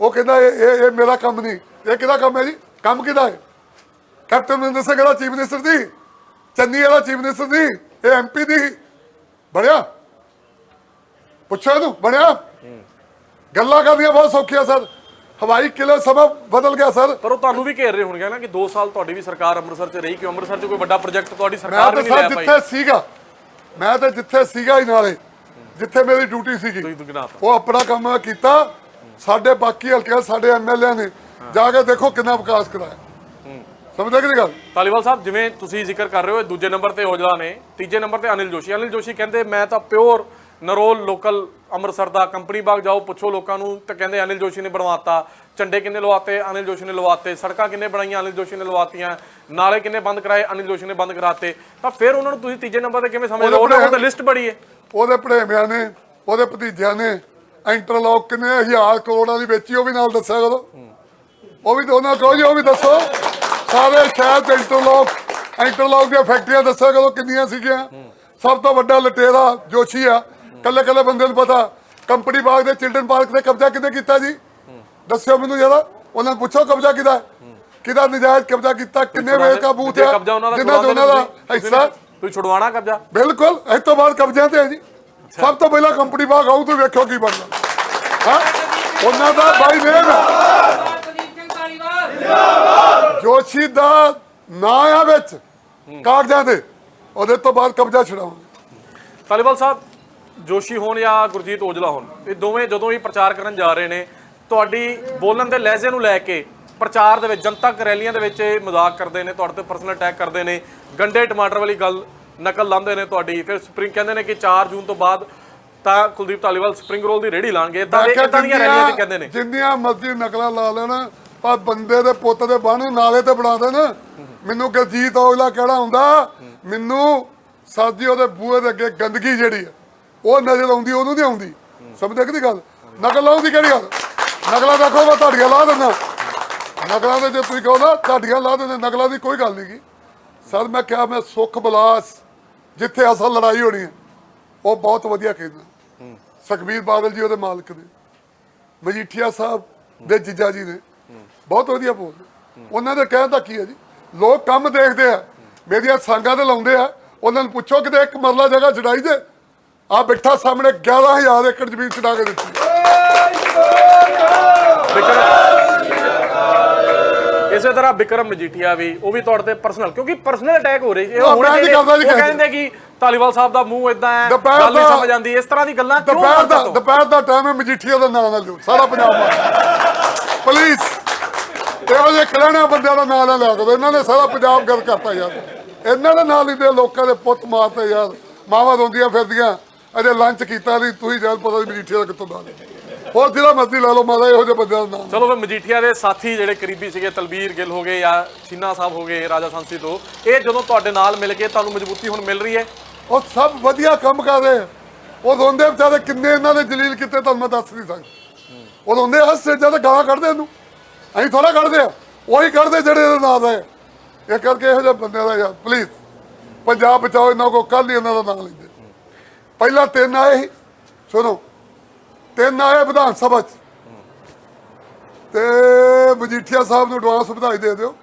ਉਹ ਕਹਿੰਦਾ, ਇਹ ਇਹ ਮੇਰਾ ਕੰਮ ਨਹੀਂ। ਇਹ ਕਿਹਦਾ ਕੰਮ ਹੈ ਜੀ? ਕੰਮ ਕਿਹਦਾ ਹੈ? ਕੈਪਟਨ ਅਮਰਿੰਦਰ ਸਿੰਘ ਦਾ ਚੀਫ ਮਿਨਿਸਟਰ ਦੀ, ਚੰਨੀ ਵਾਲਾ ਚੀਫ ਮਿਨਿਸਟਰ ਦੀ। ਇਹ ਐਮਪੀ ਦੀ ਬਣਿਆ। ਪੁੱਛੋ ਇਹਨੂੰ ਬਣਿਆ? ਗੱਲਾਂ ਕਰਨੀਆਂ ਬਹੁਤ ਸੌਖੀਆਂ ਸਰ। ਹਵਾਈ ਕਿਲੇ ਸਮਾਂ ਬਦਲ ਗਿਆ ਸਰ। ਪਰ ਉਹ ਤੁਹਾਨੂੰ ਵੀ ਘੇਰ ਰਹੇ ਹੋਣਗੇ ਨਾ ਕਿ 2 ਸਾਲ ਤੁਹਾਡੀ ਵੀ ਸਰਕਾਰ ਅੰਮ੍ਰਿਤਸਰ 'ਚ ਰਹੀ ਕਿ ਅੰਮ੍ਰਿਤਸਰ 'ਚ ਕੋਈ ਵੱਡਾ ਪ੍ਰੋਜੈਕਟ ਤੁਹਾਡੀ ਮੈਂ ਸਰਕਾਰ ਤਾਂ ਵੀ ਨਹੀਂ ਲੈ ਪਾਈ ਜਿੱਥੇ ਸੀਗਾ ਮੈਂ ਤਾਂ ਜਿੱਥੇ ਸੀਗਾ ਹੀ ਨਾਲੇ ਜਿੱਥੇ ਮੇਰੀ ਡਿਊਟੀ ਸੀਗੀ। ਤਾ। ਉਹ ਆਪਣਾ ਕੰਮ ਮੈਂ ਕੀਤਾ ਸਾਡੇ ਬਾਕੀ ਹਲਕਿਆਂ ਸਾਡੇ ਐਮਐਲਏ ਨੇ ਜਾ ਕੇ ਦੇਖੋ ਕਿੰਨਾ ਵਿਕਾਸ ਕਰਾਇਆ। ਸਮਝਦੇ ਕਿ ਨਹੀਂ ਗੱਲ? ਤਾਲੀਵਾਲ ਸਾਹਿਬ ਜਿਵੇਂ ਤੁਸੀਂ ਜ਼ਿਕਰ ਕਰ ਰਹੇ ਹੋ ਦੂਜੇ ਨੰਬਰ ਤੇ ਔਜਲਾ ਨੇ ਤੀਜੇ ਨੰਬਰ ਤੇ ਅਨਿਲ ਜੋਸ਼ੀ। ਅਨਿਲ ਜੋਸ਼ੀ ਕਹਿੰਦੇ ਮੈਂ ਤਾਂ ਪਿਓਰ ਨਰੋਲ ਲੋਕਲ ਅੰਮ੍ਰਿਤਸਰ ਦਾ ਕੰਪਨੀ ਬਾਗ ਜਾਓ ਪੁੱਛੋ ਲੋਕਾਂ ਨੂੰ। ਤਾਂ ਕਹਿੰਦੇ ਅਨਿਲ ਜੋਸ਼ੀ ਨੇ ਬਣਵਾਤਾ। ਝੰਡੇ ਕਿੰਨੇ ਲਵਾਤੇ ਅਨਿਲ ਜੋਸ਼ੀ ਨੇ ਲਵਾਤੇ। ਸੜਕਾਂ ਕਿੰਨੇ ਬਣਾਈਆਂ ਅਨਿਲ ਜੋਸ਼ੀ ਨੇ ਲਵਾਤੀਆਂ। ਨਾਲੇ ਕਿੰਨੇ ਬੰਦ ਕਰਾਏ ਅਨਿਲ ਜੋਸ਼ੀ ਨੇ ਬੰਦ ਕਰਾਤੇ। ਤਾਂ ਫਿਰ ਉਹਨਾਂ ਨੂੰ ਤੁਸੀਂ ਤੀਜੇ ਨੰਬਰ ਤੇ ਕਿਵੇਂ ਸਮਝਦੇ ਹੋ? ਉਹਨਾਂ ਦੀ ਲਿਸਟ ਬੜੀ ਹੈ। ਉਹਦੇ ਭੜੇਵਿਆਂ ਨੇ ਉਹਦੇ ਭਤੀਜਿਆਂ ਨੇ ਇੰਟਰਲੌਕ ਕਿੰਨੇ ਹਜ਼ਾਰ ਕਰੋੜਾਂ ਦੀ ਵੇਚੀ ਉਹ ਵੀ ਨਾਲ ਦੱਸਿਆ ਕਰੋ। ਉਹ ਵੀ ਉਹਨਾਂ ਕਹੋ ਜੀ ਉਹ ਵੀ ਦੱਸੋ। ਸਾਰੇ ਸ਼ਹਿਰ ਚ ਇੰਟਰਲੌਕ ਇੰਟਰਲੌਕ ਦੀਆਂ ਫੈਕਟਰੀਆਂ ਦੱਸਿਆ ਕਰੋ ਕਿੰਨੀਆਂ ਸੀਗੀਆਂ। ਸਭ ਤੋਂ ਵੱਡਾ ਲਟੇਰਾ ਜੋਸ਼ੀ ਆ। ਕੱਲੇ ਕੱਲੇ ਬੰਦੇ ਨੂੰ ਪਤਾ। ਕੰਪਨੀ ਬਾਗ ਦੇ ਚਿਲਡਰਨ ਪਾਰਕ ਤੇ ਕਬਜ਼ਾ ਕਿਹਨੇ ਕੀਤਾ ਜੀ? ਦੱਸਿਓ ਮੈਨੂੰ ਜਰਾ। ਉਹਨਾਂ ਨੂੰ ਪੁੱਛੋ ਕਬਜ਼ਾ ਕਿਹਦਾ। ਕਿਹਦਾ ਨਜਾਇਜ਼ ਕਬਜ਼ਾ ਕੀਤਾ? ਕਿੰਨੇ ਵੇਲ ਕਾ ਬੂਥ ਹੈ ਕਬਜ਼ਾ ਉਹਨਾਂ ਦਾ ਦਾ ਹਿੱਸਾ। ਤੁਸੀਂ ਛੁਡਵਾਣਾ ਕਬਜ਼ਾ? ਬਿਲਕੁਲ। ਇਸ ਤੋਂ ਬਾਅਦ ਕਬਜ਼ਿਆਂ ਤੇ ਹੈ ਜੀ। ਸਭ ਤੋਂ ਪਹਿਲਾਂ ਕੰਪਨੀ ਬਾਗ ਆਊ ਤੇ ਵੇਖੋ ਕੀ ਬਣਦਾ। ਹਾਂ? ਉਹਨਾਂ ਦਾ ਬਾਈ ਨੇਮ ਜੋਸ਼ੀ ਦਾ ਨਾਂ ਆ ਵਿੱਚ। ਕਾਗਜ਼ਾਂ ਤੇ। ਉਹਦੇ ਤੋਂ ਬਾਅਦ ਕਬਜ਼ਾ ਛਡਾਉਣਾ ਤਾਲੀਵਾਲ ਸਾਹਿਬ ਜੋਸ਼ੀ ਹੋਣ ਜਾਂ ਗੁਰਜੀਤ ਔਜਲਾ ਹੋਣ ਇਹ ਦੋਵੇਂ ਜਦੋਂ ਹੀ ਪ੍ਰਚਾਰ ਕਰਨ ਜਾ ਰਹੇ ਨੇ ਤੁਹਾਡੀ ਬੋਲਣ ਦੇ ਲਹਿਜ਼ੇ ਨੂੰ ਲੈ ਕੇ ਪ੍ਰਚਾਰ ਦੇ ਵਿੱਚ ਜਨਤਕ ਰੈਲੀਆਂ ਦੇ ਵਿੱਚ ਇਹ ਮਜ਼ਾਕ ਕਰਦੇ ਨੇ ਤੁਹਾਡੇ ਤੇ ਪਰਸਨਲ ਅਟੈਕ ਕਰਦੇ ਨੇ ਗੰਡੇ ਟਮਾਟਰ ਵਾਲੀ ਗੱਲ ਨਕਲ ਲਾਉਂਦੇ ਨੇ ਤੁਹਾਡੀ। ਫਿਰ ਸਪਰਿੰਗ ਕਹਿੰਦੇ ਨੇ ਕਿ 4 ਜੂਨ ਤੋਂ ਬਾਅਦ ਤਾਂ ਕੁਲਦੀਪ ਤਾਲੀਵਾਲ ਸਪਰਿੰਗ ਰੋਲ ਦੀ ਰੇੜੀ ਲਾਣਗੇ। ਇਦਾਂ ਦੇ ਇਦਾਂ ਦੀਆਂ ਰੈਲੀਆਂ ਤੇ ਕਹਿੰਦੇ ਨੇ। ਜਿੰਨੀਆਂ ਮਰਜ਼ੀ ਨਕਲਾਂ ਲਾ ਲੈਣ ਪਰ ਬੰਦੇ ਦੇ ਪੁੱਤ ਦੇ ਬਾਹਣ ਨਾਲੇ ਤੇ ਬਣਾ ਦੇਣ। ਮੈਨੂੰ ਗਰਜੀਤ ਔਜਲਾ ਕਿਹੜਾ ਹੁੰਦਾ? ਮੈਨੂੰ ਸਾਜੀ ਉਹਦੇ ਬੂਹੇ ਦੇ ਅੱਗੇ ਗੰਦਗੀ ਜਿਹੜੀ ਆ ਉਹ ਨਜ਼ਰ ਆਉਂਦੀ ਉਹਨੂੰ ਨਹੀਂ ਆਉਂਦੀ। ਸਮਝਦੇ ਕਿ ਗੱਲ? ਨਕਲ ਲਾਉਂਦੀ ਕਿਹੜੀ ਗੱਲ? ਨਕਲਾਂ ਦੇਖੋ ਮੈਂ ਤੁਹਾਡੀਆਂ ਲਾ ਦਿੰਦਾ। ਨਕਲਾਂ ਦੇ ਜੇ ਤੁਸੀਂ ਕਹੋ ਨਾ ਤੁਹਾਡੀਆਂ ਲਾ ਦਿੰਦੇ ਨਕਲਾਂ ਦੀ ਕੋਈ ਗੱਲ ਨਹੀਂ ਗੀ। ਸਰ ਮੈਂ ਕਿਹਾ ਮੈਂ ਸੁਖ ਬਲਾਸ ਜਿੱਥੇ ਅਸਲ ਲੜਾਈ ਹੋਣੀ ਹੈ ਉਹ ਬਹੁਤ ਵਧੀਆ ਕਹਿੰਦਾ ਸੁਖਬੀਰ ਬਾਦਲ ਜੀ ਉਹਦੇ ਮਾਲਕ ਨੇ। ਮਜੀਠੀਆ ਸਾਹਿਬ ਦੇ ਜੀਜਾ ਜੀ ਨੇ। ਬਹੁਤ ਵਧੀਆ ਬੋਲਦੇ ਉਹਨਾਂ ਦੇ ਕਹਿਣ ਦਾ ਕੀ ਹੈ ਜੀ? ਲੋਕ ਕੰਮ ਦੇਖਦੇ ਆ ਮੇਰੀਆਂ ਸੰਗਾਂ ਤੇ ਲਾਉਂਦੇ ਆ ਉਹਨਾਂ ਨੂੰ ਪੁੱਛੋ ਕਿਤੇ ਇੱਕ ਮਰਲਾ ਜਗ੍ਹਾ ਛਡਾਈ ਦੇ ਆ ਬੈਠਾ ਸਾਹਮਣੇ 11000 ਏਕੜ ਜ਼ਮੀਨ ਛਡਾ ਕੇ ਦਿੱਤੀ। ਇਸੇ ਤਰ੍ਹਾਂ ਵਿਕਰਮ ਮਜੀਠੀਆ ਵੀ ਉਹ ਵੀ ਤੁਹਾਡੇ ਤੇ ਪਰਸਨਲ ਕਿਉਂਕਿ ਪਰਸਨਲ ਅਟੈਕ ਹੋ ਰਹੇ ਇਹ ਉਹ ਕਹਿੰਦੇ ਕਿ ਧਾਲੀਵਾਲ ਸਾਹਿਬ ਦਾ ਮੂੰਹ ਇਦਾਂ ਹੈ ਦੁਪਹਿਰ ਗੱਲ ਨਹੀਂ ਦਾ- ਸਮਝ ਆਉਂਦੀ। ਇਸ ਤਰ੍ਹਾਂ ਦੀ ਗੱਲਾਂ ਕਿਉਂ ਦੁਪਹਿਰ ਦਾ ਹੋ? ਦੁਪਹਿਰ ਦਾ ਟਾਈਮ ਹੈ ਮਜੀਠੀਆ ਦਾ ਨਾਂ ਨਾ ਲਿਓ ਸਾਰਾ ਪੰਜਾਬ ਪਲੀਜ਼ <laughs> ਇਹੋ ਜਿਹੇ ਖਿਲਾਣਾ ਬੰਦਿਆਂ ਦਾ ਨਾਂ ਨਾ ਲਿਆ ਕਰੋ ਇਹਨਾਂ ਨੇ ਸਾਰਾ ਪੰਜਾਬ ਗਰ ਕਰਤਾ ਯਾਰ। ਇਹਨਾਂ ਦੇ ਨਾਲ ਹੀ ਦੇ ਲੋਕਾਂ ਦੇ ਪੁੱਤ ਮਾਰਤੇ ਯਾਰ। ਮਾਵਾਂ ਰੋਂਦੀਆਂ ਫਿਰਦੀਆਂ। ਅਜੇ ਲੰਚ ਕੀਤਾ ਨਹੀਂ। ਤੁਸੀਂ ਜਦ ਪਤਾ ਨਹੀਂ ਮਜੀਠੀਆ ਦਾ ਕਿੱਥੋਂ ਨਾਂ ਹੋਰ ਜਿਹੜਾ ਮਰਜ਼ੀ ਲੈ ਲਓ ਮਾਦਾ ਇਹੋ ਜਿਹੇ ਬੰਦਿਆਂ ਦਾ ਨਾਮ ਚਲੋ ਫਿਰ ਮਜੀਠੀਆ ਦੇ ਸਾਥੀ ਜਿਹੜੇ ਕਰੀਬੀ ਸੀਗੇ ਤਲਬੀਰ ਗਿੱਲ ਹੋ ਗਏ ਜਾਂ ਛੀਨਾ ਸਾਹਿਬ ਹੋ ਗਏ ਰਾਜਾ ਸੰਸੀ ਤੋਂ। ਇਹ ਜਦੋਂ ਤੁਹਾਡੇ ਨਾਲ ਮਿਲ ਕੇ ਤੁਹਾਨੂੰ ਮਜ਼ਬੂਤੀ ਹੁਣ ਮਿਲ ਰਹੀ ਹੈ? ਉਹ ਸਭ ਵਧੀਆ ਕੰਮ ਕਰ ਰਹੇ ਉਹ ਰੋਂਦੇ ਵਿਚਾਰੇ ਕਿੰਨੇ ਇਹਨਾਂ ਨੇ ਜਲੀਲ ਕੀਤੇ ਤੁਹਾਨੂੰ ਮੈਂ ਦੱਸ ਨਹੀਂ ਸਕਦਾ। ਉਹ ਰੋਂਦੇ ਹੱਸ ਤੇ ਗਾਲਾਂ ਕੱਢਦੇ ਇਹਨੂੰ। ਅਸੀਂ ਥੋੜਾ ਕੱਢਦੇ ਆ ਉਹੀ ਕੱਢਦੇ ਜਿਹੜੇ ਇਹਦੇ ਨਾਲ ਰਹੇ ਇਹ ਕਰਕੇ ਇਹੋ ਜਿਹੇ ਬੰਦਿਆਂ ਦਾ ਯਾਰ ਪਲੀਜ਼ ਪੰਜਾਬ ਬਚਾਓ ਇਹਨਾਂ ਕੋ ਕੱਲ ਹੀ ਇਹਨਾਂ ਦਾ ਨਾਮ ਲੈਂਦੇ। ਪਹਿਲਾਂ ਤਿੰਨ ਆਏ ਸੀ। ਸੁਣੋ। ਤਿੰਨ ਆਏ ਵਿਧਾਨ ਸਭਾ ਚ। ਤੇ ਮਜੀਠੀਆ ਸਾਹਿਬ ਨੂੰ ਐਡਵਾਂਸ ਵਧਾਈ ਦੇ ਦਿਓ।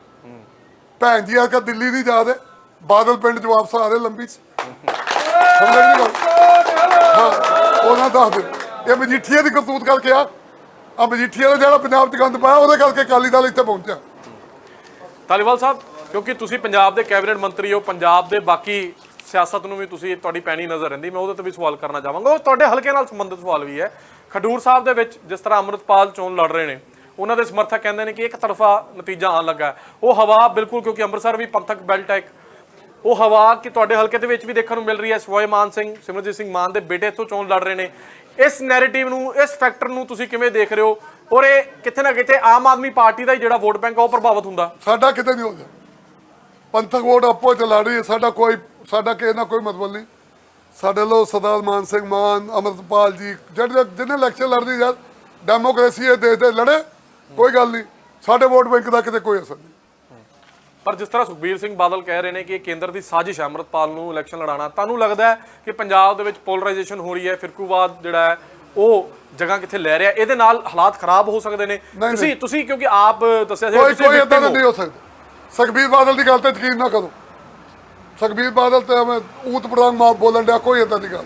ਭੈਣ ਜੀ ਆ ਕੇ ਦਿੱਲੀ ਨਹੀਂ ਜਾ ਰਹੇ ਬਾਦਲ ਪਿੰਡ ਚ ਵਾਪਸ ਆ ਰਹੇ ਲੰਬੀ ਚ। ਹਾਂ ਉਹਨਾਂ ਦੱਸ ਦਿਓ। ਇਹ ਮਜੀਠੀਆ ਦੀ ਕਰਤੂਤ ਕਰਕੇ ਆ। ਆ ਮਜੀਠੀਆ ਦਾ ਜਿਹੜਾ ਪੰਜਾਬ ਚ ਗੰਦ ਪਾਇਆ, ਉਹਦੇ ਕਰਕੇ ਅਕਾਲੀ ਦਲ ਇੱਥੇ ਪਹੁੰਚਿਆ। ਧਾਲੀਵਾਲ ਸਾਹਿਬ, ਕਿਉਂਕਿ ਤੁਸੀਂ ਪੰਜਾਬ ਦੇ ਕੈਬਨਿਟ ਮੰਤਰੀ ਹੋ, ਪੰਜਾਬ ਦੇ ਬਾਕੀ ਸਿਆਸਤ ਨੂੰ ਵੀ ਤੁਸੀਂ ਤੁਹਾਡੀ ਪੈਣੀ ਨਜ਼ਰ ਰਹਿੰਦੀ, ਮੈਂ ਉਹਦੇ ਤੇ ਵੀ ਸਵਾਲ ਕਰਨਾ ਚਾਹਾਂਗਾ। ਉਹ ਤੁਹਾਡੇ ਹਲਕੇ ਨਾਲ ਸੰਬੰਧਿਤ ਸਵਾਲ ਵੀ ਹੈ। ਖਡੂਰ ਸਾਹਿਬ ਦੇ ਵਿੱਚ ਜਿਸ ਤਰ੍ਹਾਂ ਅੰਮ੍ਰਿਤਪਾਲ ਚੋਣ ਲੜ ਰਹੇ ਨੇ, ਉਹਨਾਂ ਦੇ ਸਮਰਥਕ ਕਹਿੰਦੇ ਨੇ ਕਿ ਇੱਕ ਤਰਫਾ ਨਤੀਜਾ ਆਉਣ ਲੱਗਾ ਹੈ। ਉਹ ਹਵਾ ਬਿਲਕੁਲ, ਕਿਉਂਕਿ ਅੰਮ੍ਰਿਤਸਰ ਵੀ ਪੰਥਕ ਬੈਲਟ ਹੈ ਇੱਕ। ਉਹ ਹਵਾ ਕਿ ਤੁਹਾਡੇ ਹਲਕੇ ਦੇ ਵਿੱਚ ਵੀ ਦੇਖਣ ਨੂੰ ਮਿਲ ਰਹੀ ਹੈ ਸਵੈ ਮਾਨ ਸਿੰਘ ਸਿਮਰਜੀਤ ਸਿੰਘ ਮਾਨ ਦੇ ਬੇਟੇ ਤੋਂ ਚੋਣ ਲੜ ਰਹੇ ਨੇ। ਇਸ ਨੈਰੇਟਿਵ ਨੂੰ, ਇਸ ਫੈਕਟਰ ਨੂੰ ਤੁਸੀਂ ਕਿਵੇਂ ਦੇਖ ਰਹੇ ਹੋ? ਔਰ ਇਹ ਕਿਤੇ ਨਾ ਕਿਤੇ ਆਮ ਆਦਮੀ ਪਾਰਟੀ ਦਾ ਹੀ ਜਿਹੜਾ ਵੋਟ ਬੈਂਕ ਉਹ ਪ੍ਰਭਾਵਿਤ ਹੁੰਦਾ। ਸਾਡਾ ਕਿਤੇ ਨਹੀਂ ਹੋ ਜਾ ਪੰਥਕ ਵੋਟ ਆਪੋ ਚ ਲੜ ਰਹੀ ਹੈ। ਸਾਡਾ ਕੋਈ, ਸਾਡਾ ਕਿਸੇ ਨਾਲ ਕੋਈ ਮਤਲਬ ਨਹੀਂ। ਸਾਡੇ ਲੋ ਸਰਦਾਰ ਮਾਨ ਸਿੰਘ ਮਾਨ ਅਮਰਪਾਲ ਜੀ, ਜਿਹੜੇ ਜਿਹਨੇ ਇਲੈਕਸ਼ਨ ਲੜਦੀ ਯਾਰ ਡੈਮੋਕ੍ਰੇਸੀ ਇਹ ਦੇਸ਼ ਦੇ ਲੜੇ, ਕੋਈ ਗੱਲ ਨਹੀਂ। ਸਾਡੇ ਵੋਟ ਬੈਂਕ ਦਾ ਕਿਤੇ ਕੋਈ ਅਸਰ ਨਹੀਂ। ਪਰ ਜਿਸ ਤਰ੍ਹਾਂ ਸੁਖਬੀਰ ਸਿੰਘ ਬਾਦਲ ਕਹਿ ਰਹੇ ਨੇ ਕਿ ਇਹ ਕੇਂਦਰ ਦੀ ਸਾਜ਼ਿਸ਼ ਹੈ ਅੰਮ੍ਰਿਤਪਾਲ ਨੂੰ ਇਲੈਕਸ਼ਨ ਲੜਾਉਣਾ ਤੁਹਾਨੂੰ ਲੱਗਦਾ ਹੈ ਕਿ ਪੰਜਾਬ ਦੇ ਵਿੱਚ ਪੋਲਰਾਈਜੇਸ਼ਨ ਹੋ ਰਹੀ ਹੈ ਫਿਰਕੂਵਾਦ ਜਿਹੜਾ ਹੈ ਉਹ ਜਗ੍ਹਾ ਕਿੱਥੇ ਲੈ ਰਿਹਾ? ਇਹਦੇ ਨਾਲ ਹਾਲਾਤ ਖਰਾਬ ਹੋ ਸਕਦੇ ਨੇ। ਤੁਸੀਂ ਤੁਸੀਂ ਕਿਉਂਕਿ ਆਪ ਦੱਸਿਆ ਸੀ ਕੋਈ ਕੋਈ ਇਦਾਂ। ਨਹੀਂ ਹੋ ਸਕਦਾ। ਸੁਖਬੀਰ ਬਾਦਲ ਦੀ ਗੱਲ ਤੇ ਯਕੀਨ ਨਾ ਕਰੋ। ਸੁਖਬੀਰ ਬਾਦਲ ਤੇ ਐਵੇਂ ਊਤ ਪੜਾਂਗ ਮਾਰ ਬੋਲਣ ਡਿਆ ਕੋਈ ਇਦਾਂ ਦੀ ਗੱਲ।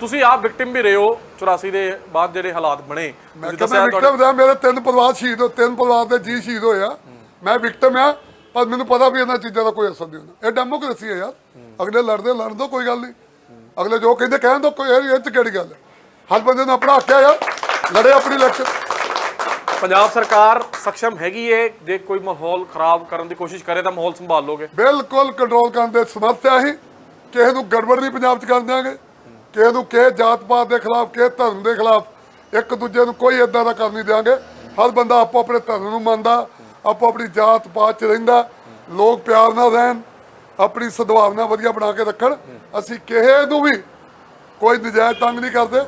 ਤੁਸੀਂ ਆਪ ਵਿਕਟਿਮ ਵੀ ਰਹੇ ਹੋ 84 ਦੇ ਬਾਅਦ ਜਿਹੜੇ ਹਾਲਾਤ ਬਣੇ। ਮੈਂ ਤੁਹਾਡੇ- ਵਿਕਟਮ ਦਾ ਮੇਰੇ ਤਿੰਨ ਪਰਿਵਾਰ ਸ਼ਹੀਦ ਹੋ ਤਿੰਨ ਪਰਿਵਾਰ ਦੇ ਜੀ ਸ਼ਹੀਦ ਹੋਏ ਆ। ਮੈਂ ਵਿਕਟਮ ਆ। ਪਰ ਮੈਨੂੰ ਪਤਾ ਵੀ ਇਹਨਾਂ ਚੀਜ਼ਾਂ ਦਾ ਕੋਈ ਅਸਰ ਨਹੀਂ ਹੁੰਦਾ। ਇਹ ਡੈਮੋਕ੍ਰੇਸੀ ਹੈ ਯਾਰ। ਅਗਲੇ ਲੜਦੇ ਲੜਨ ਦੋ ਕੋਈ ਗੱਲ ਨਹੀਂ। ਅਗਲੇ ਜੋ ਕਹਿੰਦੇ ਕਹਿਣ ਦੋ ਕੋਈ ਇਹ ਚ ਕਿਹੜੀ ਗੱਲ ਹੈ? ਹਰ ਬੰਦੇ ਨੂੰ ਆਪਣਾ ਹੱਕ ਹੈ ਯਾਰ। ਲੜੇ ਆਪਣੀ ਇਲੈਕਸ਼ਨ ਪੰਜਾਬ ਸਰਕਾਰ ਸક્ષਮ ਹੈਗੀ ਏ। ਜੇ ਕੋਈ ਮਾਹੌਲ ਖਰਾਬ ਕਰਨ ਦੀ ਕੋਸ਼ਿਸ਼ ਕਰੇ ਤਾਂ ਮਾਹੌਲ ਸੰਭਾਲ ਲੋਗੇ। ਬਿਲਕੁਲ ਕੰਟਰੋਲ ਕਰਨ ਦੇ ਸਮਰਥ ਆ ਅਸੀਂ। ਕਿਸੇ ਨੂੰ ਗੜਬੜ ਨਹੀਂ ਪੰਜਾਬ ਚ ਕਰਨ ਦਿਆਂਗੇ। ਕਿਸੇ ਨੂੰ ਕਿਸੇ ਜਾਤ ਪਾਤ ਦੇ ਖਿਲਾਫ ਕਿਸੇ ਧਰਮ ਦੇ ਖਿਲਾਫ ਇੱਕ ਦੂਜੇ ਨੂੰ ਕੋਈ ਇਦਾਂ ਦਾ ਕਰ ਨਹੀਂ ਦਿਆਂਗੇ। ਹਰ ਬੰਦਾ ਆਪੋ ਆਪਣੇ ਧਰਮ ਨੂੰ ਮੰਨਦਾ। ਆਪੋ ਆਪਣੀ ਜਾਤ ਪਾਤ ਚ ਰਹਿੰਦਾ ਲੋਕ ਪਿਆਰ ਨਾਲ ਰਹਿਣ ਆਪਣੀ ਸਦਭਾਵਨਾ ਵਧੀਆ ਬਣਾ ਕੇ ਰੱਖਣ। ਅਸੀਂ ਕਿਸੇ ਨੂੰ ਵੀ ਕੋਈ ਨਜਾਇਜ਼ ਤੰਗ ਨਹੀਂ ਕਰਦੇ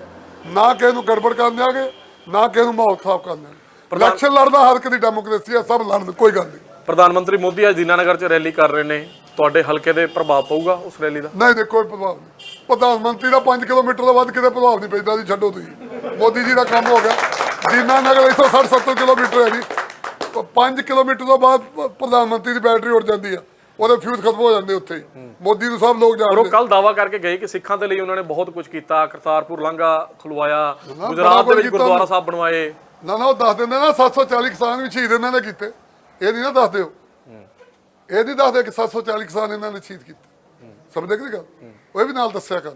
ਨਾ ਕਿਸੇ ਨੂੰ ਗੜਬੜ ਕਰਨ ਦਿਆਂਗੇ ਨਾ ਕਿਸੇ ਨੂੰ ਮਾਹੌਲ ਖਰਾਬ ਕਰਨ ਦਿਆਂਗੇ। ਇਲੈਕਸ਼ਨ ਲੜਨਾ ਹਰ ਦੀ ਡੈਮੋਕ੍ਰੇਸੀ ਹੈ ਸਭ ਲੜਨ ਕੋਈ ਗੱਲ ਨਹੀਂ। ਪ੍ਰਧਾਨ ਮੰਤਰੀ ਮੋਦੀ ਅੱਜ ਦੀਨਾਨਗਰ 'ਚ ਰੈਲੀ ਕਰ ਰਹੇ ਨੇ। ਤੁਹਾਡੇ ਹਲਕੇ ਦੇ ਪ੍ਰਭਾਵ ਪਊਗਾ ਉਸ ਰੈਲੀ ਦਾ? ਨਹੀਂ ਨਹੀਂ ਕੋਈ ਪ੍ਰਭਾਵ ਨਹੀਂ। ਪ੍ਰਧਾਨ ਮੰਤਰੀ ਦਾ 5 ਕਿਲੋਮੀਟਰ ਤੋਂ ਵੱਧ ਕਿਤੇ ਪ੍ਰਭਾਵ ਨਹੀਂ ਪੈਂਦਾ ਜੀ ਛੱਡੋ ਤੁਸੀਂ। ਮੋਦੀ ਜੀ ਦਾ ਕੰਮ ਹੋ ਗਿਆ। ਦੀਨਾ ਨਗਰ ਇੱਥੋਂ 60 70 ਕਿਲੋਮੀਟਰ ਹੈ ਜੀ। 5 ਕਿਲੋਮੀਟਰ ਤੋਂ ਬਾਅਦ ਪ੍ਰਧਾਨ ਮੰਤਰੀ ਦੀ ਬੈਟਰੀ ਉੱਡ ਜਾਂਦੀ ਆ। ਉਹਦੇ ਫਿਊਜ਼ ਖਤਮ ਹੋ ਜਾਂਦੇ ਉੱਥੇ ਮੋਦੀ ਨੂੰ ਸਭ ਲੋਕ ਜਾਣਦੇ। ਉਹ ਕੱਲ ਦਾਵਾ ਕਰਕੇ ਗਏ ਕਿ ਸਿੱਖਾਂ ਦੇ ਲਈ ਉਹਨਾਂ ਨੇ ਬਹੁਤ ਕੁਝ ਕੀਤਾ। ਕਰਤਾਰਪੁਰ ਲਾਂਘਾ ਖੁਲਵਾਇਆ। ਗੁਜਰਾਤ ਦੇ ਵਿੱਚ ਗੁਰਦੁਆਰਾ। ਸਾਹਿਬ ਬਣਵਾਏ। ਨਾ ਨਾ ਉਹ ਦੱਸ ਦਿੰਦੇ ਨਾ 740 ਕਿਸਾਨ ਵੀ ਸ਼ਹੀਦ ਇਹਨਾਂ ਨੇ ਕੀਤੇ। ਇਹ ਨਹੀਂ ਨਾ ਦੱਸਦੇ ਹੋ। ਇਹ ਨਹੀਂ ਦੱਸਦੇ ਕਿ 740 ਕਿਸਾਨ ਇਹਨਾਂ ਨੇ ਸ਼ਹੀਦ ਕੀਤੇ। ਸਮਝਦੇ ਕਿ ਗੱਲ? ਉਹ ਵੀ ਨਾਲ ਦੱਸਿਆ ਕਰ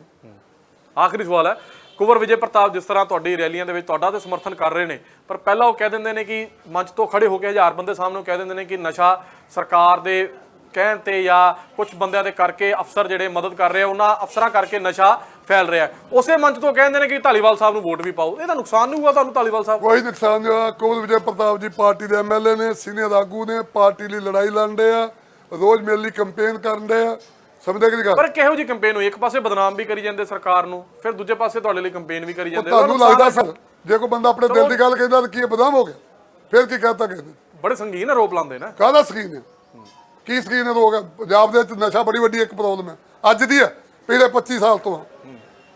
ਆਖਰੀ ਸਵਾਲ ਹੈ ਕੁਵਰ ਵਿਜੇ ਪ੍ਰਤਾਪ ਜਿਸ ਤਰ੍ਹਾਂ ਤੁਹਾਡੀ ਰੈਲੀਆਂ ਦੇ ਵਿੱਚ ਤੁਹਾਡਾ ਤੇ ਸਮਰਥਨ ਕਰ ਰਹੇ ਨੇ, ਪਰ ਪਹਿਲਾਂ ਉਹ ਕਹਿ ਦਿੰਦੇ ਨੇ ਕਿ ਮੰਚ ਤੋਂ ਖੜੇ ਹੋ ਕੇ ਹਜ਼ਾਰ ਬੰਦੇ ਸਾਹਮਣੇ ਉਹ ਕਹਿ ਦਿੰਦੇ ਨੇ ਕਿ ਨਸ਼ਾ ਸਰਕਾਰ ਦੇ ਕਹਿਣ ਤੇ ਜਾਂ ਕੁਝ ਬੰਦਿਆਂ ਦੇ ਕਰਕੇ ਅਫਸਰ ਜਿਹੜੇ ਮਦਦ ਕਰ ਰਹੇ ਆ, ਉਹਨਾਂ ਅਫਸਰਾਂ ਕਰਕੇ ਨਸ਼ਾ ਫੈਲ ਰਿਹਾ ਉਸੇ ਮੰਚ ਤੋਂ ਕਹਿੰਦੇ ਨੇ ਕਿ ਧਾਲੀਵਾਲ ਸਾਹਿਬ ਨੂੰ ਵੋਟ ਵੀ ਪਾਓ। ਇਹਦਾ ਨੁਕਸਾਨ ਨਹੀਂ ਹੋਊਗਾ ਤੁਹਾਨੂੰ ਧਾਲੀਵਾਲ ਸਾਹਿਬ? ਕੋਈ ਨੁਕਸਾਨ ਨਹੀਂ ਹੋਇਆ ਕੋਲ ਵਿਜੇ ਪ੍ਰਤਾਪ ਜੀ ਪਾਰਟੀ ਦੇ ਐਮਐਲਏ ਨੇ, ਸੀਨੀਅਰ ਆਗੂ ਨੇ, ਪਾਰਟੀ ਲਈ ਲੜਾਈ ਲੜਦੇ ਆ, ਰੋਜ਼ ਮੇਰੇ ਲਈ ਕੰਪੇਨ ਕਰਨ ਕਰਦੇ ਆ। ਸਮਝਦੇ ਕਿ ਪਰ ਕਿਹੋ ਜੀ ਕੈਂਪੇਨ ਹੋਈ? ਇੱਕ ਪਾਸੇ ਬਦਨਾਮ ਵੀ ਕਰੀ ਜਾਂਦੇ ਸਰਕਾਰ ਨੂੰ ਫਿਰ ਦੂਜੇ ਪਾਸੇ ਤੁਹਾਡੇ ਲਈ ਕੈਂਪੇਨ ਵੀ ਕਰੀ ਜਾਂਦੇ। ਤੁਹਾਨੂੰ ਲੱਗਦਾ ਸਰ ਜੇ ਕੋਈ ਬੰਦਾ ਆਪਣੇ ਦਿਲ ਦੀ ਗੱਲ ਕਹਿੰਦਾ ਤਾਂ ਕੀ ਬਦਨਾਮ ਹੋ ਗਿਆ? ਫਿਰ ਕੀ ਕਹਤਾ ਕਿਸੇ ਬੜੇ ਸੰਗੀਨ ਆਰੋਪ ਲਾਉਂਦੇ ਨਾ। ਕਾਹਦਾ ਸਕੀਨ ਹੈ ਕੀ ਸਕੀਨ ਹੈ ਗਿਆ ਪੰਜਾਬ ਦੇ ਵਿੱਚ ਨਸ਼ਾ ਬੜੀ ਵੱਡੀ ਇੱਕ ਪ੍ਰੋਬਲਮ ਹੈ। ਅੱਜ ਦੀ ਹੈ ਪਿਛਲੇ 25 ਸਾਲ ਤੋਂ।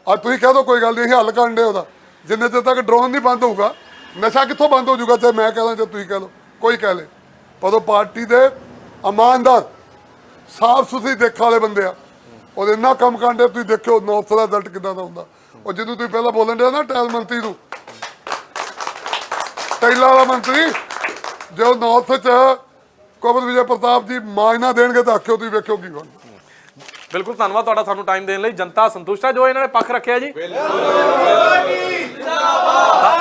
ਅੱਜ ਤੁਸੀਂ ਕਹਿ ਦੋ ਕੋਈ ਗੱਲ ਨਹੀਂ ਅਸੀਂ ਹੱਲ ਕਰਨ ਦੇ ਉਹਦਾ। ਜਿੰਨੇ ਚਿਰ ਤੱਕ ਡਰੋਨ ਨਹੀਂ ਬੰਦ ਹੋਊਗਾ ਨਸ਼ਾ ਕਿੱਥੋਂ ਬੰਦ ਹੋ ਜਾਊਗਾ? ਚਾਹੇ ਮੈਂ ਕਹਾਂ ਚਾਹੇ ਤੁਸੀਂ ਕਹਿ ਲਓ ਕੋਈ ਕਹਿ ਲੇ ਪਰ ਉਹ ਪਾਰਟੀ ਦੇ ਇਮਾਨਦਾਰ ਸਾਫ਼ ਸੁਥਰੀ ਦੇਖਣ ਵਾਲੇ ਬੰਦੇ ਆ। ਉਹਦੇ ਇੰਨਾ ਕੰਮ ਕਾਂਡੇ ਤੁਸੀਂ ਦੇਖਿਓ ਨੌਰਥ ਦਾ ਰਿਜ਼ਲਟ ਕਿਦਾਂ ਦਾ ਹੁੰਦਾ। ਉਹ ਜਦੋਂ ਤੁਸੀਂ ਪਹਿਲਾਂ ਬੋਲਣ ਦੇ ਨਾ ਟੈਲ ਮੰਤਰੀ ਨੂੰ। ਟੈਲਾ ਵਾਲਾ ਮੰਤਰੀ ਜੋ ਨੌਰਥ ਚ ਕੋਬਲ ਵਿਜੇ ਪ੍ਰਤਾਪ ਜੀ ਮਾਇਨਾ ਦੇਣਗੇ ਤਾਂ ਆਖਿਓ ਤੁਸੀਂ ਵੇਖਿਓ ਕੀ ਹੋਣਾ ਬਿਲਕੁਲ ਧੰਨਵਾਦ ਤੁਹਾਡਾ ਸਾਨੂੰ ਟਾਈਮ ਦੇਣ ਲਈ। ਜਨਤਾ ਸੰਤੁਸ਼ਟ ਹੈ ਜੋ ਇਹਨਾਂ ਨੇ ਪੱਖ ਰੱਖਿਆ ਜੀ। ਤਾਂ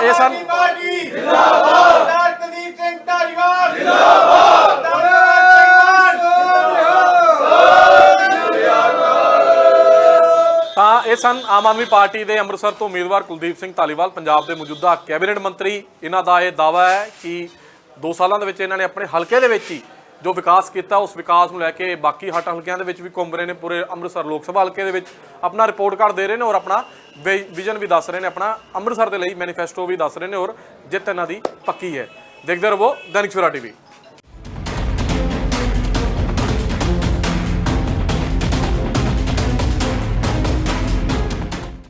ਇਹ ਸਨ ਜਿੰਦਾਬਾਦ ਸਰਦਾਰ ਕੁਲਦੀਪ ਸਿੰਘ ਧਾਲੀਵਾਲ ਜਿੰਦਾਬਾਦ ਤਾਂ ਇਹ ਸਨ। ਆਮ ਆਦਮੀ ਪਾਰਟੀ ਦੇ ਅੰਮ੍ਰਿਤਸਰ ਤੋਂ ਉਮੀਦਵਾਰ ਕੁਲਦੀਪ ਸਿੰਘ ਧਾਲੀਵਾਲ, ਪੰਜਾਬ ਦੇ ਮੌਜੂਦਾ ਕੈਬਨਿਟ ਮੰਤਰੀ। ਇਹਨਾਂ ਦਾ ਇਹ ਦਾਵਾ ਹੈ ਕਿ 2 ਸਾਲਾਂ ਦੇ ਵਿੱਚ ਇਹਨਾਂ ਨੇ ਆਪਣੇ ਹਲਕੇ ਦੇ ਵਿੱਚ ਹੀ ਜੋ ਵਿਕਾਸ ਕੀਤਾ, ਉਸ ਵਿਕਾਸ ਨੂੰ ਲੈ ਕੇ ਬਾਕੀ ਹਟ ਹਲਕਿਆਂ ਦੇ ਵਿੱਚ ਵੀ ਘੁੰਮ ਰਹੇ ਨੇ। ਪੂਰੇ ਅੰਮ੍ਰਿਤਸਰ ਲੋਕ ਸਭਾ ਹਲਕੇ ਦੇ ਵਿੱਚ ਆਪਣਾ ਰਿਪੋਰਟ ਕਾਰਡ ਦੇ ਰਹੇ ਨੇ ਔਰ ਆਪਣਾ ਵਿਜ਼ਨ ਵੀ ਦੱਸ ਰਹੇ ਨੇ। ਆਪਣਾ ਅੰਮ੍ਰਿਤਸਰ ਦੇ ਲਈ ਮੈਨੀਫੈਸਟੋ ਵੀ ਦੱਸ ਰਹੇ ਨੇ ਔਰ ਜਿੱਤ ਇਹਨਾਂ ਦੀ ਪੱਕੀ ਹੈ। ਦੇਖਦੇ ਰਹੋ ਦੈਨਿਕ ਸਵੇਰਾ ਟੀਵੀ।